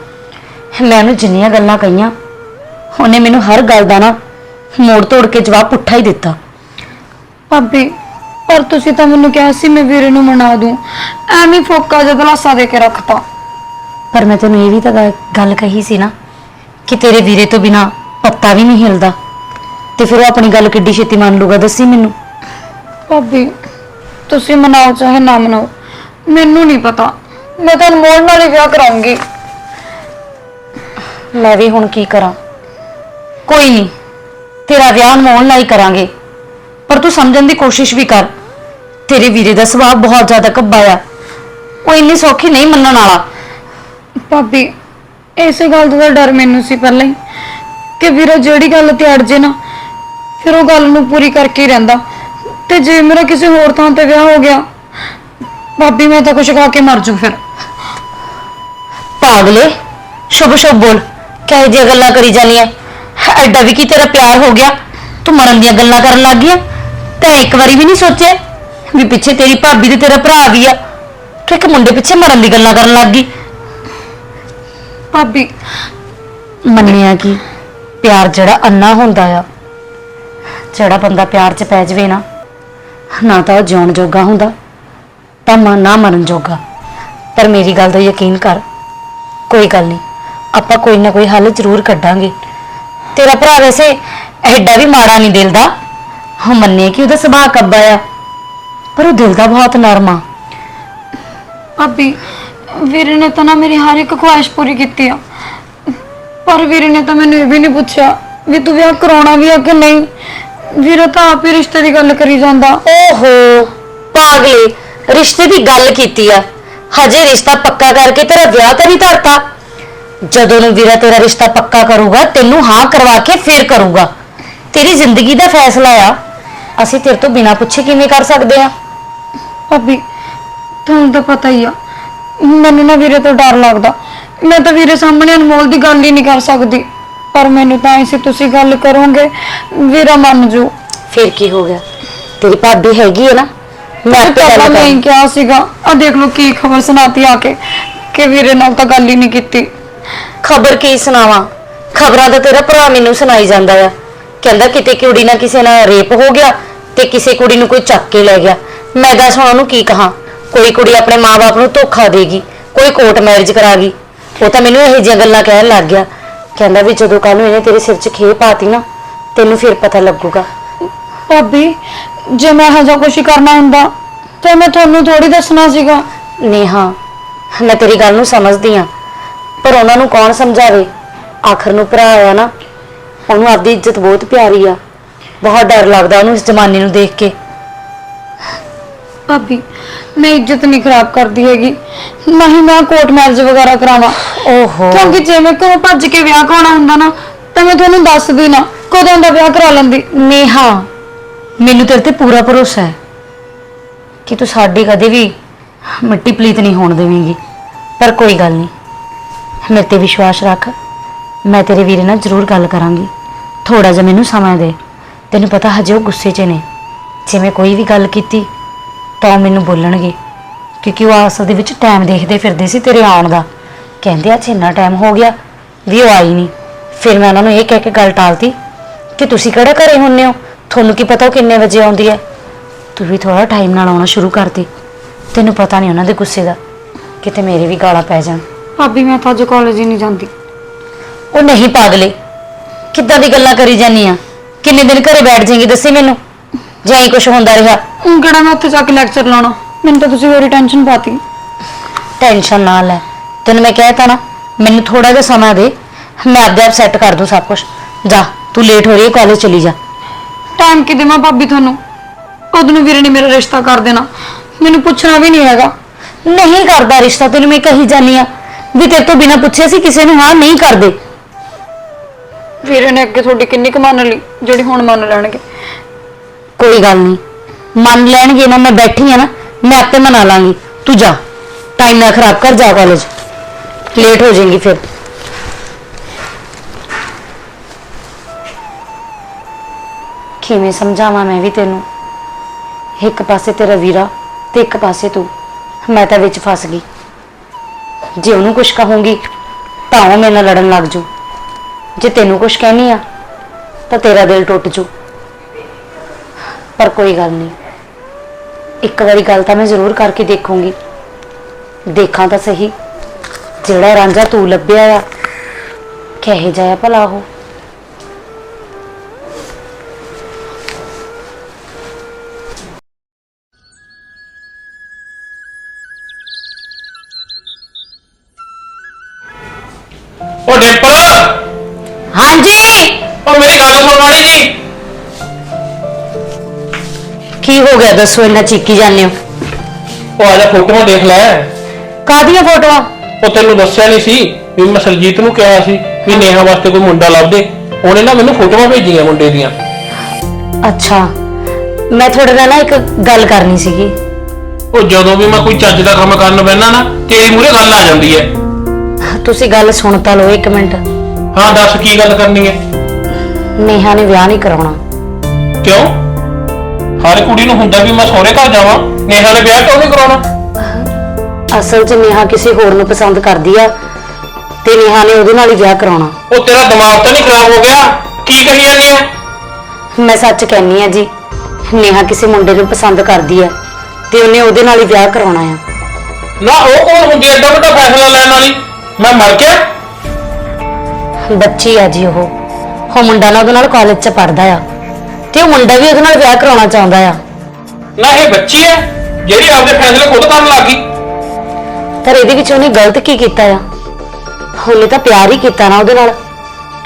ਮੈਂ ਉਹਨੂੰ ਜਿੰਨੀਆਂ ਗੱਲਾਂ ਕਹੀਆਂ ਉਹਨੇ ਮੈਨੂੰ ਹਰ ਗੱਲ ਦਾ ਨਾ ਮੋੜ ਤੋੜ ਕੇ ਜਵਾਬ ਪੁੱਠਾ ਹੀ ਦਿੱਤਾ। ਭਾਬੀ ਪਰ ਤੁਸੀਂ ਤਾਂ ਮੈਨੂੰ ਕਿਹਾ ਸੀ ਮੈਂ ਵੀਰੇ ਨੂੰ ਮਨਾ ਦੂੰ। ਐਵੇਂ ਹੀ ਫੋਕਾ ਜਿਹਾ ਗਲਾਸਾ ਦੇ ਕੇ ਰੱਖਤਾ। ਪਰ ਮੈਂ ਤੈਨੂੰ ਇਹ ਵੀ ਤਾਂ ਗੱਲ ਕਹੀ ਸੀ ਨਾ ਕਿ ਤੇਰੇ ਵੀਰੇ ਤੋਂ ਬਿਨਾ ਪੱਤਾ ਵੀ ਨਹੀਂ ਹਿਲਦਾ। ਤੇ ਫਿਰ ਉਹ ਆਪਣੀ ਗੱਲ ਕਿੱਡੀ ਛੇਤੀ ਮੰਨ ਲੂਗਾ ਦੱਸੀ ਮੈਨੂੰ। ਭਾਬੀ ਤੁਸੀਂ ਮਨਾਓ ਚਾਹੇ ਨਾ ਮਨਾਓ ਮੈਨੂੰ ਨਹੀਂ ਪਤਾ। ਮੈਂ ਤਾਂ ਅਨਮੋਲ ਨਾਲ ਹੀ ਵਿਆਹ ਕਰਾਉਂਗੀ। ਮੈਂ ਵੀ ਹੁਣ ਕੀ ਕਰਾਂ? ਕੋਈ ਨਹੀਂ ਤੇਰਾ ਵਿਆਹ ਅਨਮੋਲ ਨਾਲ ਹੀ ਕਰਾਂਗੇ। ਪਰ ਤੂੰ ਸਮਝਣ ਦੀ ਕੋਸ਼ਿਸ਼ ਵੀ ਕਰ। ਤੇਰੇ ਵੀਰੇ ਦਾ ਸੁਭਾਅ ਬਹੁਤ ਜ਼ਿਆਦਾ ਕੱਬਾ ਆ। ਉਹ ਇੰਨੀ ਸੌਖੀ ਨਹੀਂ ਮੰਨਣ ਵਾਲਾ। ਭਾਬੀ ਇਸੇ ਗੱਲ ਦਾ ਡਰ ਮੈਨੂੰ ਸੀ ਪਹਿਲਾਂ ਹੀ ਕਿ ਵੀਰਾ ਜਿਹੜੀ ਗੱਲ ਤੇ ਅੜ ਜੇ ਨਾ ਫਿਰ ਉਹ ਗੱਲ ਨੂੰ ਪੂਰੀ ਕਰਕੇ ਹੀ ਰਹਿੰਦਾ। ਤੇ ਜੇ ਮੇਰਾ ਕਿਸੇ ਹੋਰ ਥਾਂ ਤੇ ਵਿਆਹ ਹੋ ਗਿਆ ਭਾਬੀ ਮੈਂ ਤਾਂ ਕੁਛ ਖਾ ਕੇ ਮਰ ਜੂ ਫਿਰ। ਪਾਗਲੇ ਸ਼ੁਭ ਸ਼ੁਭ ਬੋਲ ਕਹੇ ਜਿਹੀਆਂ ਗੱਲਾਂ ਕਰੀ ਜਾਨੀਆਂ ਐਡਾ ਵੀ ਕੀ ਤੇਰਾ ਪਿਆਰ ਹੋ ਗਿਆ? ਤੂੰ ਮਰਨ ਦੀਆਂ ਗੱਲਾਂ ਕਰਨ ਲੱਗ ਗਿਆ ਤੈਂ ਇੱਕ ਵਾਰੀ ਵੀ ਨਹੀਂ ਸੋਚਿਆ ਵੀ ਪਿੱਛੇ ਤੇਰੀ ਭਾਬੀ ਤੇ ਤੇਰਾ ਭਰਾ ਵੀ ਆ? ਕਿ ਇੱਕ ਮੁੰਡੇ ਪਿੱਛੇ ਮਰਨ ਦੀ ਗੱਲਾਂ ਕਰਨ ਲੱਗ ਗਈ। ਭਾਬੀ ਮੰਨਿਆ ਕਿ? ਪਿਆਰ ਜਿਹੜਾ ਅੰਨਾ ਹੁੰਦਾ ਆ ਜਿਹੜਾ ਬੰਦਾ ਪਿਆਰ 'ਚ ਪੈ ਜਾਵੇ ਨਾ ਨਾ ਤਾਂ ਉਹ ਜਿਉਣ ਜੋਗਾ ਹੁੰਦਾ, ਤਾਂ ਮ- ਨਾ ਮਰਨ ਜੋਗਾ। ਪਰ ਮੇਰੀ ਗੱਲ ਦਾ ਯਕੀਨ ਕਰ, ਕੋਈ ਗੱਲ ਨਹੀਂ, ਆਪਾਂ ਕੋਈ ਨਾ ਕੋਈ ਹੱਲ ਜ਼ਰੂਰ ਕੱਢਾਂਗੇ। ਤੇਰਾ ਭਰਾ ਵੈਸੇ ਐਡਾ ਵੀ ਮਾੜਾ ਨਹੀਂ ਦਿਲ ਦਾ ਹਾਂ, ਮੰਨੇ ਕਿ ਉਹਦਾ ਸੁਭਾਅ ਕੱਬਾ ਆ, ਪਰ ਉਹ ਦਿਲ ਦਾ ਬਹੁਤ ਨਰਮ ਆ। ਭਾਬੀ, ਵੀਰੇ ਨੇ ਤਾਂ ਨਾ ਮੇਰੀ ਹਰ ਇੱਕ ਖੁਆਇਸ਼ ਪੂਰੀ ਕੀਤੀ ਆ। ਪਰ ਵੀਰੇ ਨੇ ਤਾਂ ਮੈਨੂੰ ਇਹ ਵੀ ਨਹੀਂ ਪੁੱਛਿਆ ਵੀ ਤੂੰ ਵਿਆਹ ਕਰਾਉਣਾ ਵੀ ਆ ਕਿ ਨਹੀਂ। ਵੀਰਾ ਤਾਂ ਆਪ ਹੀ ਰਿਸ਼ਤੇ ਦੀ ਗੱਲ ਕਰੀ ਜਾਂਦਾ। ਓਹੋ ਪਾਗਲੇ ਰਿਸ਼ਤੇ ਦੀ ਗੱਲ ਕੀਤੀ ਆ। ਹਜੇ ਰਿਸ਼ਤਾ ਪੱਕਾ ਕਰਕੇ ਤੇਰਾ ਵਿਆਹ ਤਾਂ ਨਹੀਂ ਧਰਤਾ। ਜਦੋਂ ਨੂੰ ਵੀਰਾ ਤੇਰਾ ਰਿਸ਼ਤਾ ਪੱਕਾ ਕਰੂਗਾ ਤੈਨੂੰ ਹਾਂ ਕਰਵਾ ਕੇ ਫਿਰ ਕਰੂਗਾ। ਤੇਰੀ ਜ਼ਿੰਦਗੀ ਦਾ ਫੈਸਲਾ ਆ। ਅਸੀਂ ਤੇਰੇ ਤੋਂ ਬਿਨਾਂ ਪੁੱਛੇ ਕਿਵੇਂ ਕਰ ਸਕਦੇ ਆ? ਭਾਬੀ ਤੁਹਾਨੂੰ ਤਾਂ ਪਤਾ ਹੀ ਆ। ਮੈਨੂੰ ਨਾ ਵੀਰੇ ਤੋਂ ਡਰ ਲੱਗਦਾ। ਮੈਂ ਤਾਂ ਵੀਰੇ ਸਾਹਮਣੇ ਅਨਮੋਲ ਦੀ ਗੱਲ ਹੀ ਨਹੀਂ ਕਰ ਸਕਦੀ। ਪਰ ਮੈਨੂੰ ਤਾਂ ਐਸੀ ਤੁਸੀਂ ਗੱਲ ਕਰੋਗੇ ਵੀਰਾ ਮੰਨ ਜੂ। ਫਿਰ ਕੀ ਹੋ ਗਿਆ? ਤੇਰੀ ਭਾਬੀ ਹੈਗੀ ਹੈ ਨਾ? ਮੈਂ ਪਹਿਲਾਂ ਗੱਲ ਮੈਂ ਕਰਾਂ ਕਿਹਾ ਸੀਗਾ ਆ ਦੇਖ ਲਓ ਕੀ ਖਬਰ ਸੁਣਾਤੀ ਆ ਕੇ ਕਿ ਵੀਰੇ ਨਾਲ ਤਾਂ ਗੱਲ ਹੀ ਨਹੀਂ ਕੀਤੀ। ਖਬਰ ਕੀ ਸੁਣਾਵਾਂ? ਖਬਰਾਂ ਤਾਂ ਤੇਰਾ ਭਰਾ ਮੈਨੂੰ ਸੁਣਾਈ ਜਾਂਦਾ ਆ। ਕਹਿੰਦਾ ਕਿਤੇ ਕੁੜੀ ਨਾਲ ਕਿਸੇ ਨਾਲ ਰੇਪ ਹੋ ਗਿਆ ਤੇ ਕਿਸੇ ਕੁੜੀ ਨੂੰ ਕੋਈ ਚੱਕ ਕੇ ਲੈ ਗਿਆ। ਮੈਂ ਦੱਸ ਹੁਣ ਉਹਨੂੰ ਕੀ ਕਹਾਂ? ਕੋਈ ਕੁੜੀ ਆਪਣੇ ਮਾਪੇ ਨੂੰ ਧੋਖਾ ਦੇਗੀ ਕੋਈ ਕੋਰਟ ਮੈਰਿਜ ਕਰਾ ਗਈ ਉਹ ਤਾਂ ਮੈਨੂੰ ਇਹੋ ਜਿਹੀਆਂ ਗੱਲਾਂ ਕਹਿਣ ਲੱਗ ਗਿਆ। ਕਹਿੰਦਾ ਵੀ ਜਦੋਂ ਕੱਲ ਨੂੰ ਇਹਨੇ ਤੇਰੇ ਸਿਰ 'ਚ ਖੇ ਪਾਤੀ ਨਾ ਤੈਨੂੰ ਫਿਰ ਪਤਾ ਲੱਗੂਗਾ। ਭਾਬੀ ਜੇ ਮੈਂ ਹਜਾ ਕੁਛ ਕਰਨਾ ਹੁੰਦਾ ਤੇ ਮੈਂ ਤੁਹਾਨੂੰ ਥੋੜੀ ਦੱਸਣਾ ਸੀਗਾ। ਨੇਹਾ ਮੈਂ ਤੇਰੀ ਗੱਲ ਨੂੰ ਸਮਝਦੀ ਆ ਪਰ ਉਹਨਾਂ ਨੂੰ ਕੌਣ ਸਮਝਾਵੇ? ਆਖਰ ਨੂੰ ਭਰਾ ਆ ਨਾ ਉਹਨੂੰ ਆਪਦੀ ਇੱਜ਼ਤ ਬਹੁਤ ਪਿਆਰੀ ਆ। ਬਹੁਤ ਡਰ ਲੱਗਦਾ ਉਹਨੂੰ ਇਸ ਜ਼ਮਾਨੇ ਨੂੰ ਦੇਖ ਕੇ। ਭਾਬੀ ਮੈਂ ਇੱਜ਼ਤ ਨਹੀਂ ਖਰਾਬ ਕਰਦੀ ਹੈਗੀ। ਨਾ ਹੀ ਮੈਂ ਕੋਰਟ ਮੈਰਿਜ ਵਗੈਰਾ ਕਰਾਵਾਂ। ਓਹੋ। ਕਿਉਂਕਿ ਜੇ ਮੈਂ ਘਰੋਂ ਭੱਜ ਕੇ ਵਿਆਹ ਕਰਾਉਣਾ ਹੁੰਦਾ ਨਾ ਤਾਂ ਮੈਂ ਤੁਹਾਨੂੰ ਦੱਸਦੀ ਨਾ ਕਦੋਂ ਦਾ ਵਿਆਹ ਕਰਾ ਲੈਂਦੀ। ਨੇਹਾ ਮੈਨੂੰ ਤੇਰੇ ਤੇ ਪੂਰਾ ਭਰੋਸਾ ਹੈ ਕਿ ਤੂੰ ਸਾਡੀ ਕਦੇ ਵੀ ਮਿੱਟੀ ਪਲੀਤ ਨਹੀਂ ਹੋਣ ਦੇਵੇਂਗੀ। ਪਰ ਕੋਈ ਗੱਲ ਨਹੀਂ ਮੇਰੇ ਤੇ ਵਿਸ਼ਵਾਸ ਰੱਖ। ਮੈਂ ਤੇਰੇ ਵੀਰੇ ਨਾਲ ਜ਼ਰੂਰ ਗੱਲ ਕਰਾਂਗੀ। ਥੋੜਾ ਜਿਹਾ ਮੈਨੂੰ ਸਮਾਂ ਦੇ। ਤੈਨੂੰ ਪਤਾ ਹਜੇ ਉਹ ਗੁੱਸੇ 'ਚ ਨੇ। ਜੇ ਮੈਂ ਕੋਈ ਵੀ ਗੱਲ ਕੀਤੀ ਤਾਂ ਉਹ ਮੈਨੂੰ ਬੋਲਣਗੇ। ਕਿਉਂਕਿ ਉਹ ਆਸ ਦੇ ਵਿੱਚ ਟਾਈਮ ਦੇਖਦੇ ਫਿਰਦੇ ਸੀ ਤੇਰੇ ਆਉਣ ਦਾ। ਕਹਿੰਦੇ ਅੱਜ ਇੰਨਾ ਟਾਈਮ ਹੋ ਗਿਆ ਵੀ ਉਹ ਆਈ ਨਹੀਂ। ਫਿਰ ਮੈਂ ਉਹਨਾਂ ਨੂੰ ਇਹ ਕਹਿ ਕੇ ਗੱਲ ਟਾਲਤੀ ਕਿ ਤੁਸੀਂ ਕਿਹੜਾ ਘਰੇ ਹੁੰਨੇ ਹੋ? ਤੁਹਾਨੂੰ ਕੀ ਪਤਾ ਉਹ ਕਿੰਨੇ ਵਜੇ ਆਉਂਦੀ ਹੈ? ਤੂੰ ਵੀ ਥੋੜਾ ਟਾਈਮ ਨਾਲ ਆਉਣਾ ਸ਼ੁਰੂ ਕਰਤੀ ਤੈਨੂੰ ਪਤਾ ਨਹੀਂ ਉਹਨਾਂ ਦੇ ਗੁੱਸੇ ਦਾ ਕਿਤੇ ਮੇਰੇ ਵੀ ਗਾਲਾਂ ਪੈ ਜਾਣ। ਭਾਬੀ ਮੈਂ ਤਾਂ ਅੱਜ ਕਾਲਜ ਹੀ ਨਹੀਂ ਜਾਂਦੀ। ਉਹ ਨਹੀਂ ਪਾਗਲੇ। ਕਿੱਦਾਂ ਦੀ ਗੱਲਾਂ ਕਰੀ ਜਾਨੀ ਆ? ਕਿੰਨੇ ਦਿਨ ਘਰੇ ਬੈਠ ਜਾਏਂਗੀ ਦੱਸੀ ਮੈਨੂੰ? ਜੇ ਐਂ ਕੁਝ ਹੁੰਦਾ ਰਿਹਾ। ਹੁਣ ਕਿਹੜਾ ਮੈਂ ਉੱਥੇ ਜਾ ਕੇ ਲੈਕਚਰ ਲਾਉਣਾ? ਮੈਨੂੰ ਤਾਂ ਤੁਸੀਂ ਮੇਰੀ ਟੈਨਸ਼ਨ ਪਾਤੀ। ਟੈਨਸ਼ਨ ਨਾ ਲੈ। ਤੈਨੂੰ ਮੈਂ ਕਹਿਤਾ ਨਾ ਮੈਨੂੰ ਥੋੜਾ ਜਿਹਾ ਸਮਾਂ ਦੇ। ਮੈਂ ਆਪਦੇ ਆਪ ਸੈੱਟ ਕਰ ਦੂੰ ਸਭ ਕੁਝ ਜਾ ਤੂੰ ਲੇਟ ਹੋ ਰਹੀ ਹੈ ਕਾਲਜ ਚਲੀ ਜਾ। ਟਾਈਮ ਕਿ ਦੇਵਾਂ ਭਾਬੀ ਤੁਹਾਨੂੰ? ਉਦੋਂ ਨੂੰ ਵੀਰੇ ਨੇ ਮੇਰਾ ਰਿਸ਼ਤਾ ਕਰ ਦੇਣਾ। ਮੈਨੂੰ ਪੁੱਛਣਾ ਵੀ ਨਹੀਂ ਹੈਗਾ। ਨਹੀਂ ਕਰਦਾ ਰਿਸ਼ਤਾ ਤੈਨੂੰ ਮੈਂ ਕਹੀ ਜਾਨੀ ਆ ਵੀ ਤੇਰੇ ਤੋਂ ਬਿਨਾ ਪੁੱਛੇ ਸੀ ਕਿਸੇ ਨੂੰ ਹਾਂ ਨਹੀਂ ਕਰਦੇ। ਵੀਰੇ ਨੇ ਅੱਗੇ ਤੁਹਾਡੀ ਕਿੰਨੀ ਕੁ ਮੰਨ ਲਈ ਜਿਹੜੀ ਹੁਣ ਮੰਨ ਲੈਣਗੇ। ਕੋਈ ਗੱਲ ਨਹੀਂ। ਮੰਨ ਲੈਣਗੇ ਨਾ, ਮੈਂ ਬੈਠੀ ਆ ਨਾ, ਮੈਂ ਆਪੇ ਮਨਾ ਲਾਂਗੀ। ਤੂੰ ਜਾ। ਟਾਈਮ ਨਾ ਖਰਾਬ ਕਰ, ਜਾ ਕਾਲਜ ਲੇਟ ਹੋ ਜਾਏਂਗੀ ਫਿਰ। ਕਿਵੇਂ ਸਮਝਾਵਾਂ ਮੈਂ ਵੀ ਤੈਨੂੰ? ਇੱਕ ਪਾਸੇ ਤੇਰਾ ਵੀਰਾ ਤੇ ਇੱਕ ਪਾਸੇ ਤੂੰ। ਮੈਂ ਤਾਂ ਵਿੱਚ ਫਸ ਗਈ। ਜੇ ਉਹਨੂੰ ਕੁਝ ਕਹੂੰਗੀ, ਤਾਂ ਉਹ ਮੇਰੇ ਨਾਲ ਲੜਨ ਲੱਗ ਜੂ। ਜੇ ਤੈਨੂੰ ਕੁਝ ਕਹਿਣੀ ਆ, ਤਾਂ ਤੇਰਾ ਦਿਲ ਟੁੱਟ ਜੂ। ਪਰ ਕੋਈ ਗੱਲ ਨਹੀਂ। ਇੱਕ ਵਾਰੀ ਗੱਲ ਤਾਂ ਮੈਂ ਜ਼ਰੂਰ ਕਰਕੇ ਦੇਖੂੰਗੀ। ਦੇਖਾਂ ਤਾਂ ਸਹੀ। ਜਿਹੜਾ ਰਾਂਝਾ ਤੂੰ ਲੱਭਿਆ ਆ ਕਿਹੇ ਜਾਇਆ ਭਲਾ ਉਹ? ਉਹ ਡਿੰਪਲ! ਹਾਂਜੀ? ਉਹ ਮੇਰੀ ਗੱਲ ਸੁਣ ਮਾੜੀ ਜੀ ਹੋ ਗਿਆ? ਦੱਸੋ ਇੰਨਾ ਚੀਕੀ ਜਾਂਦੇ ਹੋ। ਉਹ ਆ ਜਾ ਫੋਟੋਆਂ ਦੇਖ ਲੈ। ਕਾਹਦੀਆਂ ਫੋਟੋਆਂ? ਉਹ ਤੈਨੂੰ ਦੱਸਿਆ ਨਹੀਂ ਸੀ ਵੀ ਮੈਂ ਸਰਜੀਤ ਨੂੰ ਕਿਹਾ ਸੀ ਵੀ ਨੇਹਾ ਵਾਸਤੇ ਕੋਈ ਮੁੰਡਾ ਲੱਭ ਦੇ ਉਹਨੇ ਨਾ ਮੈਨੂੰ ਫੋਟੋਆਂ ਭੇਜੀਆਂ ਮੁੰਡੇ ਦੀਆਂ। ਅੱਛਾ। ਮੈਂ ਤੁਹਾਡੇ ਨਾਲ ਨਾ ਇੱਕ ਗੱਲ ਕਰਨੀ ਸੀਗੀ। ਉਹ ਜਦੋਂ ਵੀ ਮੈਂ ਕੋਈ ਚੱਜ ਦਾ ਕੰਮ ਕਰਨ ਬੈਠਾ ਨਾ ਤੇਰੀ ਮੂਹਰੇ ਗੱਲ ਆ ਜਾਂਦੀ ਹੈ। ਤੁਸੀਂ ਗੱਲ ਸੁਣ ਤਾਂ ਲਓ ਇੱਕ ਮਿੰਟ। ਹਾਂ ਦੱਸ ਕੀ ਗੱਲ ਕਰਨੀ ਹੈ? ਨੇਹਾ ਨੇ ਵਿਆਹ ਨਹੀਂ ਕਰਾਉਣਾ। ਕਿਉਂ? ਹਰ ਕੁੜੀ ਨੂੰ ਹੁੰਦਾ ਵੀ ਮੈਂ ਸਹੁਰੇ ਘਰ ਜਾਵਾਂ ਨੇਹਾ ਨੇ ਵਿਆਹ ਕਿਉਂ ਨਹੀਂ ਕਰਾਉਣਾ? ਅਸਲ 'ਚ ਨੇਹਾ ਕਿਸੇ ਹੋਰ ਨੂੰ ਪਸੰਦ ਕਰਦੀ ਆ ਤੇ ਨੇਹਾ ਨੇ ਉਹਦੇ ਨਾਲ ਹੀ ਵਿਆਹ ਕਰਾਉਣਾ। ਉਹ ਤੇਰਾ ਦਿਮਾਗ ਤਾਂ ਨਹੀਂ ਖਰਾਬ ਹੋ ਗਿਆ? ਕੀ ਕਹੀ ਜਾਂਦੀ ਹੈ ਮੈਂ ਸੱਚ ਕਹਿੰਨੀ ਆ ਜੀ ਨੇਹਾ ਕਿਸੇ ਮੁੰਡੇ ਨੂੰ ਪਸੰਦ ਕਰਦੀ ਆ ਤੇ ਉਹਨੇ ਉਹਦੇ ਨਾਲ ਹੀ ਵਿਆਹ ਕਰਾਉਣਾ ਆ। ਨਾ ਉਹ ਕੌਣ ਹੁੰਦੀ ਐ ਏਡਾ ਵੱਡਾ ਫੈਸਲਾ ਲੈਣ ਵਾਲੀ। ਮੈਂ ਮਰ ਗਿਆ? ਬੱਚੀ ਆ ਜੀ ਉਹ। ਉਹ ਮੁੰਡਾ ਨਾ ਉਹਦੇ ਨਾਲ ਕਾਲਜ 'ਚ ਪੜਦਾ ਆ। ਤੇ ਉਹ ਮੁੰਡਾ ਵੀ ਉਹਦੇ ਨਾਲ ਵਿਆਹ ਕਰਾਉਣਾ ਚਾਹੁੰਦਾ ਆ। ਨਾ ਇਹ ਬੱਚੀ ਐ ਜਿਹੜੀ ਆਪਦੇ ਫੈਸਲੇ ਖੁਦ ਕਰਨ ਲੱਗੀ ਪਰ ਇਹਦੇ ਵਿੱਚ ਉਹਨੇ ਗਲਤ ਕੀ ਕੀਤਾ ਆ? ਉਹਨੇ ਤਾਂ ਪਿਆਰ ਹੀ ਕੀਤਾ ਨਾ ਉਹਦੇ ਨਾਲ।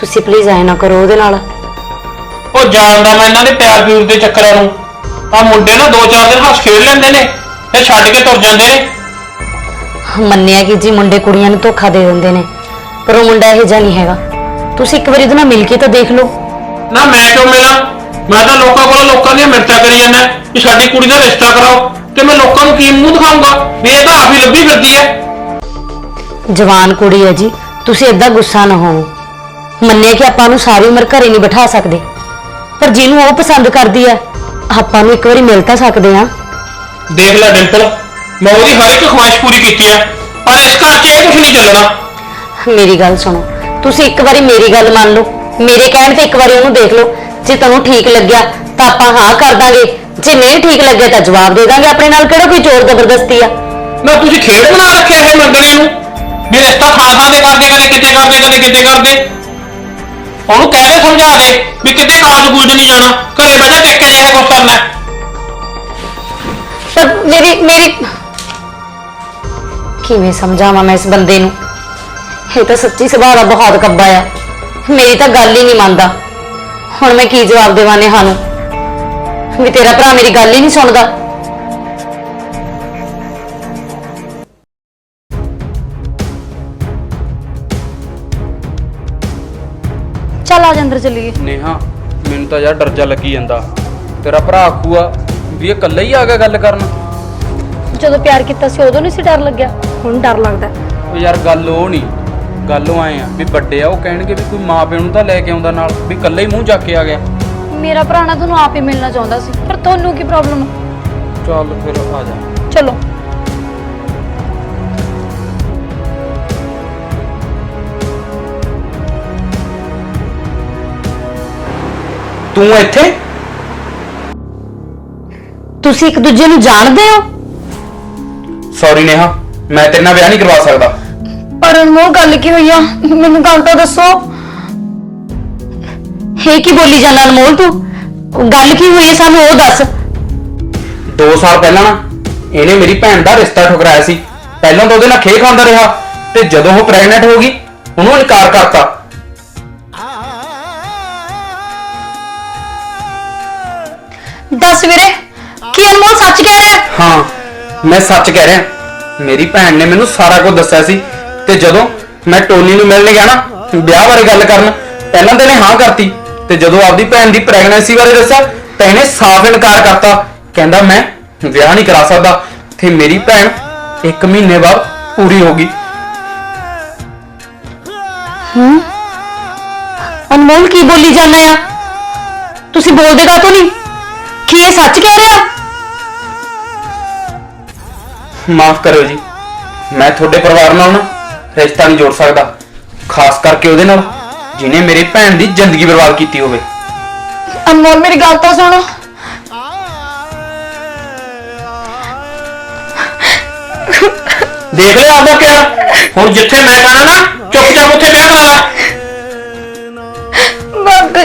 ਤੁਸੀਂ ਪਲੀਜ਼ ਐ ਨਾ ਕਰੋ ਉਹਦੇ ਨਾਲ। ਉਹ ਜਾਣਦਾ ਮੈਂ ਇਹਨਾਂ ਦੇ ਪਿਆਰ ਪਿਊਰ ਦੇ ਚੱਕਰਾਂ ਨੂੰ। ਆ ਮੁੰਡੇ ਨਾ ਦੋ ਚਾਰ ਦਿਨ ਹੱਸ ਖੇਡ ਲੈਂਦੇ ਨੇ ਤੇ ਛੱਡ ਕੇ ਤੁਰ ਜਾਂਦੇ ਨੇ। ਮੰਨਿਆ ਕਿ ਜੀ ਮੁੰਡੇ ਕੁੜੀਆਂ ਨੂੰ ਧੋਖਾ ਦੇ ਦਿੰਦੇ ਨੇ ਪਰ ਉਹ ਮੁੰਡਾ ਇਹੋ ਜਿਹਾ ਨਹੀਂ ਹੈਗਾ। ਤੁਸੀਂ ਇੱਕ ਵਾਰੀ ਉਹਦੇ ਨਾਲ ਮਿਲ ਕੇ ਤਾਂ ਦੇਖ ਲਓ। ਨਾ ਮੈਂ ਕਿਉਂ ਮਿਲਾਂ? ਮੈਂ ਤਾਂ ਲੋਕਾਂ ਕੋਲ ਲੋਕਾਂ ਦੀਆਂ ਮਿਰਚਾਂ ਕਰੀ ਜਾਂਦਾ ਕਿ ਸਾਡੀ ਕੁੜੀ ਦਾ ਰਿਸ਼ਤਾ ਕਰਾਓ ਤੇ ਮੈਂ ਲੋਕਾਂ ਨੂੰ ਕੀ ਮੂੰਹ ਦਿਖਾਊਂਗਾ? ਵੀ ਇਹ ਤਾਂ ਆਪ ਹੀ ਲੱਭੀ ਫਿਰਦੀ ਐ ਜਵਾਨ ਕੁੜੀ ਹੈ ਜੀ ਤੁਸੀਂ ਏਦਾਂ ਗੁੱਸਾ ਨਾ ਹੋਵੋ। ਮੰਨਿਆ ਕਿ ਆਪਾਂ ਨੂੰ ਸਾਰੀ ਉਮਰ ਘਰੇ ਨਹੀਂ ਬਿਠਾ ਸਕਦੇ। ਪਰ ਜਿਹਨੂੰ ਉਹ ਪਸੰਦ ਕਰਦੀ ਹੈ ਆਪਾਂ ਨੂੰ ਇੱਕ ਵਾਰੀ ਮਿਲ ਤਾਂ ਸਕਦੇ ਆ ਦੇਖ ਲੈ ਡਿੰਪਲ ਮੈਂ ਉਹਦੀ ਹਰ ਇੱਕ ਖੁਆਇਸ਼ ਪੂਰੀ ਕੀਤੀ ਐ ਪਰ ਇਸ ਘਰ 'ਚ ਇਹ ਕੁਝ ਨਹੀਂ ਚੱਲਣਾ ਮੇਰੀ ਗੱਲ ਸੁਣੋ ਤੁਸੀਂ ਇੱਕ ਵਾਰੀ ਮੇਰੀ ਗੱਲ ਮੰਨ ਲਓ। ਮੇਰੇ ਕਹਿਣ ਤੇ ਇੱਕ ਵਾਰੀ ਉਹਨੂੰ ਦੇਖ ਲਓ। ਜੇ ਤੁਹਾਨੂੰ ਠੀਕ ਲੱਗਿਆ ਤਾਂ ਆਪਾਂ ਹਾਂ ਕਰ ਦਾਂਗੇ। ਜੇ ਨਹੀਂ ਠੀਕ ਲੱਗਿਆ ਤਾਂ ਜਵਾਬ ਦੇ ਦਾਂਗੇ ਆਪਣੇ ਨਾਲ ਕਿਹੜਾ ਕੋਈ ਜ਼ੋਰ ਜ਼ਬਰਦਸਤੀ ਆ? ਨਾ ਤੁਸੀਂ ਖੇਡ ਬਣਾ ਰੱਖਿਆ ਇਹ ਮੰਡਲੀ ਨੂੰ। ਵੀ ਰਿਸ਼ਤਾ ਥਾਂ ਥਾਂ ਦੇ ਕਰਦੇ ਕਦੇ ਕਿਤੇ ਕਰਦੇ ਕਦੇ ਕਿਤੇ ਕਰਦੇ। ਉਹਨੂੰ ਕਹਿ ਦੇ ਸਮਝਾ ਦੇ ਵੀ ਕਿਤੇ ਕਾਲਜ ਕੂਲਜ ਨਹੀਂ ਜਾਣਾ। ਘਰੇ ਬਹਿ ਜਾ ਟਿੱਕੇ ਜਿਹੇ ਕੁਛ ਕਰਨਾ ਹੈ। ਪਰ ਮੇਰੀ ਮੇਰੀ ਕਿਵੇਂ ਸਮਝਾਵਾਂ ਮੈਂ ਇਸ ਬੰਦੇ ਨੂੰ? ਇਹ ਤਾਂ ਸੱਚੀ ਸੁਭਾਅ ਦਾ ਬਹੁਤ ਕੱਬਾ ਆ। ਮੇਰੀ ਤਾਂ ਗੱਲ ਹੀ ਨਹੀਂ ਮੰਨਦਾ। ਹੁਣ ਮੈਂ ਕੀ ਜਵਾਬ ਦੇਵਾਂ ਨੇਹਾ ਨੂੰ? ਵੀ ਤੇਰਾ ਭਰਾ ਮੇਰੀ ਗੱਲ ਹੀ ਨਹੀਂ ਸੁਣਦਾ। ਚੱਲ ਆ ਜਾ ਅੰਦਰ ਨੇਹਾ ਮੈਨੂੰ ਤਾਂ ਯਾਰ ਡਰ ਜਾ ਲੱਗੀ ਜਾਂਦਾ। ਤੇਰਾ ਭਰਾ ਆਖੂ ਆ ਵੀ ਇਹ ਇਕੱਲਾ ਹੀ ਆ ਗਿਆ ਗੱਲ ਕਰਨ। ਜਦੋਂ ਪਿਆਰ ਕੀਤਾ ਸੀ ਉਦੋਂ ਨਹੀਂ ਸੀ ਡਰ ਲੱਗਿਆ ਹੁਣ ਡਰ ਲੱਗਦਾ। ਉਹ ਯਾਰ ਗੱਲ ਉਹ ਨਹੀਂ ਗੱਲ ਉਹ ਆਏ ਆ ਵੀ ਵੱਡੇ ਆ ਉਹ ਕਹਿਣਗੇ ਵੀ ਕੋਈ ਮਾਂ ਪਿਓ ਨੂੰ ਤਾਂ ਲੈ ਕੇ ਆਉਂਦਾ ਨਾਲ ਵੀ ਇਕੱਲਾ ਹੀ ਮੂੰਹ ਚੱਕ ਕੇ ਆ ਗਿਆ। ਮੇਰਾ ਭਰਾ ਨਾ ਤੁਹਾਨੂੰ ਆਪ ਹੀ ਮਿਲਣਾ ਚਾਹੁੰਦਾ ਸੀ ਪਰ ਤੁਹਾਨੂੰ ਕੀ ਪ੍ਰੋਬਲਮ ਚੱਲ ਫਿਰ ਆ ਜਾ। ਚਲੋ। ਤੂੰ ਇੱਥੇ? ਤੁਸੀਂ ਇੱਕ ਦੂਜੇ ਨੂੰ ਜਾਣਦੇ ਹੋ? ਸੌਰੀ ਨੇਹਾ ਮੈਂ ਤੇਰੇ ਨਾਲ ਵਿਆਹ ਨਹੀਂ ਕਰਵਾ ਸਕਦਾ। ਪਰ ਅਨਮੋਲ ਗੱਲ ਕੀ ਹੋਈ ਆ? ਮੈਨੂੰ ਗੱਲ ਤਾਂ ਦੱਸੋ। ਇਹ ਕੀ ਬੋਲੀ ਜਾਂਦਾ ਅਨਮੋਲ ਤੂੰ? ਗੱਲ ਕੀ ਹੋਈ ਹੈ ਸਾਨੂੰ ਉਹ ਦੱਸ। 2 ਸਾਲ ਪਹਿਲਾਂ ਨਾ ਇਹਨੇ ਮੇਰੀ ਭੈਣ ਦਾ ਰਿਸ਼ਤਾ ਠੁਕਰਾਇਆ ਸੀ। ਪਹਿਲਾਂ ਤਾਂ ਉਹਦੇ ਨਾਲ ਖੇ ਖਾਂਦਾ ਰਿਹਾ ਤੇ ਜਦੋਂ ਉਹ ਪ੍ਰੈਗਨੈਂਟ ਹੋ ਗਈ ਉਹਨੂੰ ਇਨਕਾਰ ਕਰਤਾ। ਦੱਸ ਵੀਰੇ ਕੀ ਅਨਮੋਲ ਸੱਚ ਕਹਿ ਰਿਹਾ? ਹੈ? ਹਾਂ ਮੈਂ ਸੱਚ ਕਹਿ ਰਿਹਾ। ਮੇਰੀ ਭੈਣ ਨੇ ਮੈਨੂੰ ਸਾਰਾ ਕੁਝ ਦੱਸਿਆ ਸੀ। ਤੇ ਜਦੋਂ ਮੈਂ ਟੋਨੀ ਨੂੰ ਮਿਲਣ ਗਿਆ ਨਾ ਵਿਆਹ ਬਾਰੇ ਗੱਲ ਕਰਨ ਪਹਿਲਾਂ ਤਾਂ ਇਹਨੇ ਹਾਂ ਕਰਤੀ ਤੇ ਜਦੋਂ ਆਪਦੀ ਭੈਣ ਦੀ ਪ੍ਰੈਗਨੈਂਸੀ ਬਾਰੇ ਦੱਸਿਆ ਤਾਂ ਇਹਨੇ ਸਾਫ਼ ਇਨਕਾਰ ਕਰਤਾ ਕਹਿੰਦਾ ਮੈਂ ਵਿਆਹ ਨਹੀਂ ਕਰਾ ਸਕਦਾ ਤੇ ਮੇਰੀ ਭੈਣ 1 ਮਹੀਨੇ ਬਾਅਦ ਪੂਰੀ ਹੋ ਗਈ। ਅਨਮੋਲ ਕੀ ਬੋਲੀ ਜਾਂਦਾ ਆ? ਤੁਸੀਂ ਬੋਲਦੇ ਕਾਹਤੋਂ ਨਹੀਂ? ਕੀ ਇਹ ਸੱਚ ਕਹਿ ਰਿਹਾ? ਮਾਫ ਕਰਿਓ ਜੀ ਮੈਂ ਤੁਹਾਡੇ ਪਰਿਵਾਰ ਨਾਲ ਨਾ ਰਿਸ਼ਤਾ ਨਹੀਂ ਜੋੜ ਸਕਦਾ। ਖਾਸ ਕਰਕੇ ਉਹਦੇ ਨਾਲ ਜਿਹਨੇ ਮੇਰੇ ਭੈਣ ਦੀ ਜ਼ਿੰਦਗੀ ਬਰਬਾਦ ਕੀਤੀ ਹੋਵੇ। ਅਨਮੋਲ ਮੇਰੀ ਗੱਲ ਤਾਂ ਸੁਣ। ਦੇਖ ਲਿਆ ਆਪਦਾ ਕਿਹੜਾ ਹੁਣ ਜਿੱਥੇ ਮੈਂ ਜਾਣਾ ਨਾ ਚੁੱਪ ਚੁੱਪਚਾਪ ਉੱਥੇ ਮੈਂ ਕਹਾ ਬਾਬੇ